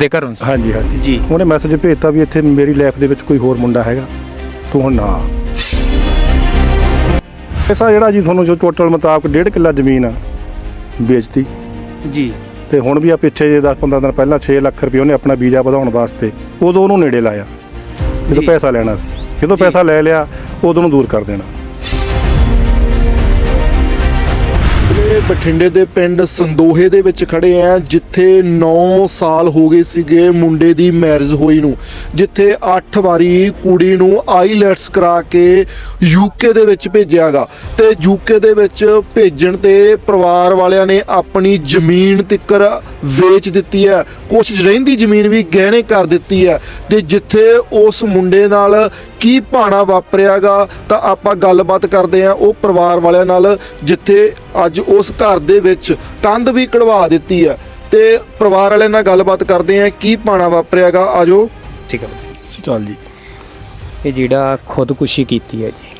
ਦੇ ਘਰੋਂ ਸੀ। ਹਾਂਜੀ ਹਾਂਜੀ ਜੀ। ਉਹਨੇ ਮੈਸੇਜ ਭੇਜਤਾ ਵੀ ਇੱਥੇ ਮੇਰੀ ਲਾਈਫ ਦੇ ਵਿੱਚ ਕੋਈ ਹੋਰ ਮੁੰਡਾ ਹੈਗਾ ਤੂੰ ਹੁਣ ਨਾ ਆ। ਪੈਸਾ ਜਿਹੜਾ ਜੀ ਤੁਹਾਨੂੰ ਜੋ ਟੋਟਲ ਮੁਤਾਬਕ ਡੇਢ ਕਿੱਲਾ ਜ਼ਮੀਨ ਆ, ਵੇਚਤੀ ਜੀ ਤੇ ਹੁਣ ਵੀ ਆ ਪਿੱਛੇ ਜੇ 10 15 ਦਿਨ ਪਹਿਲਾਂ 6 ਲੱਖ ਰੁਪਏ ਉਹਨੇ ਆਪਣਾ ਵੀਜ਼ਾ ਵਧਾਉਣ ਵਾਸਤੇ ਉਦੋਂ ਉਹਨੂੰ ਨੇੜੇ ਲਾਇਆ ਜਦੋਂ ਜੀ। ਪੈਸਾ ਲੈਣਾ ਸੀ ਜਦੋਂ ਜੀ। ਪੈਸਾ ਲੈ ਲਿਆ ਉਦੋਂ ਨੂੰ ਦੂਰ ਕਰ ਦੇਣਾ ਬਠਿੰਡੇ ਦੇ ਪਿੰਡ ਸੰਦੋਹੇ ਦੇ ਵਿੱਚ ਖੜੇ ਆ, ਜਿੱਥੇ 9 ਸਾਲ ਹੋ ਗਏ ਸੀਗੇ ਮੁੰਡੇ ਦੀ ਮੈਰਿਜ ਹੋਈ ਨੂੰ। ਜਿੱਥੇ 8 ਵਾਰੀ ਕੁੜੀ ਨੂੰ ਆਈਲੈਟਸ ਕਰਾ ਕੇ ਯੂਕੇ ਦੇ ਵਿੱਚ ਭੇਜਿਆਗਾ ਤੇ ਯੂਕੇ ਦੇ ਵਿੱਚ ਭੇਜਣ ਤੇ ਪਰਿਵਾਰ ਵਾਲਿਆਂ ਨੇ ਆਪਣੀ ਜ਼ਮੀਨ ਤਿੱਕਰ ਵੇਚ ਦਿੱਤੀ ਹੈ। ਕੁਛ ਰਹਿੰਦੀ ਜ਼ਮੀਨ ਵੀ ਗਹਿਣੇ ਕਰ ਦਿੱਤੀ ਹੈ। ਤੇ ਜਿੱਥੇ ਉਸ ਮੁੰਡੇ ਨਾਲ ਕੀ ਭਾਣਾ ਵਾਪਰਿਆਗਾ ਤਾਂ ਆਪਾਂ ਗੱਲਬਾਤ ਕਰਦੇ ਆ ਉਹ ਪਰਿਵਾਰ ਵਾਲਿਆਂ ਨਾਲ ਜਿੱਥੇ ਅੱਜ ਉਸ ਘਰ ਦੇ ਵਿੱਚ ਕੰਧ ਵੀ ਕਢਵਾ ਦਿੱਤੀ ਹੈ। ਤੇ ਪਰਿਵਾਰ ਵਾਲਿਆਂ ਨਾਲ ਗੱਲਬਾਤ ਕਰਦੇ ਆ ਕੀ ਭਾਣਾ ਵਾਪਰਿਆਗਾ ਆਜੋ। ਠੀਕ ਹੈ ਸਿਕਾਲ ਜੀ। ਇਹ ਜਿਹੜਾ ਖੁਦਕੁਸ਼ੀ ਕੀਤੀ ਹੈ ਜੀ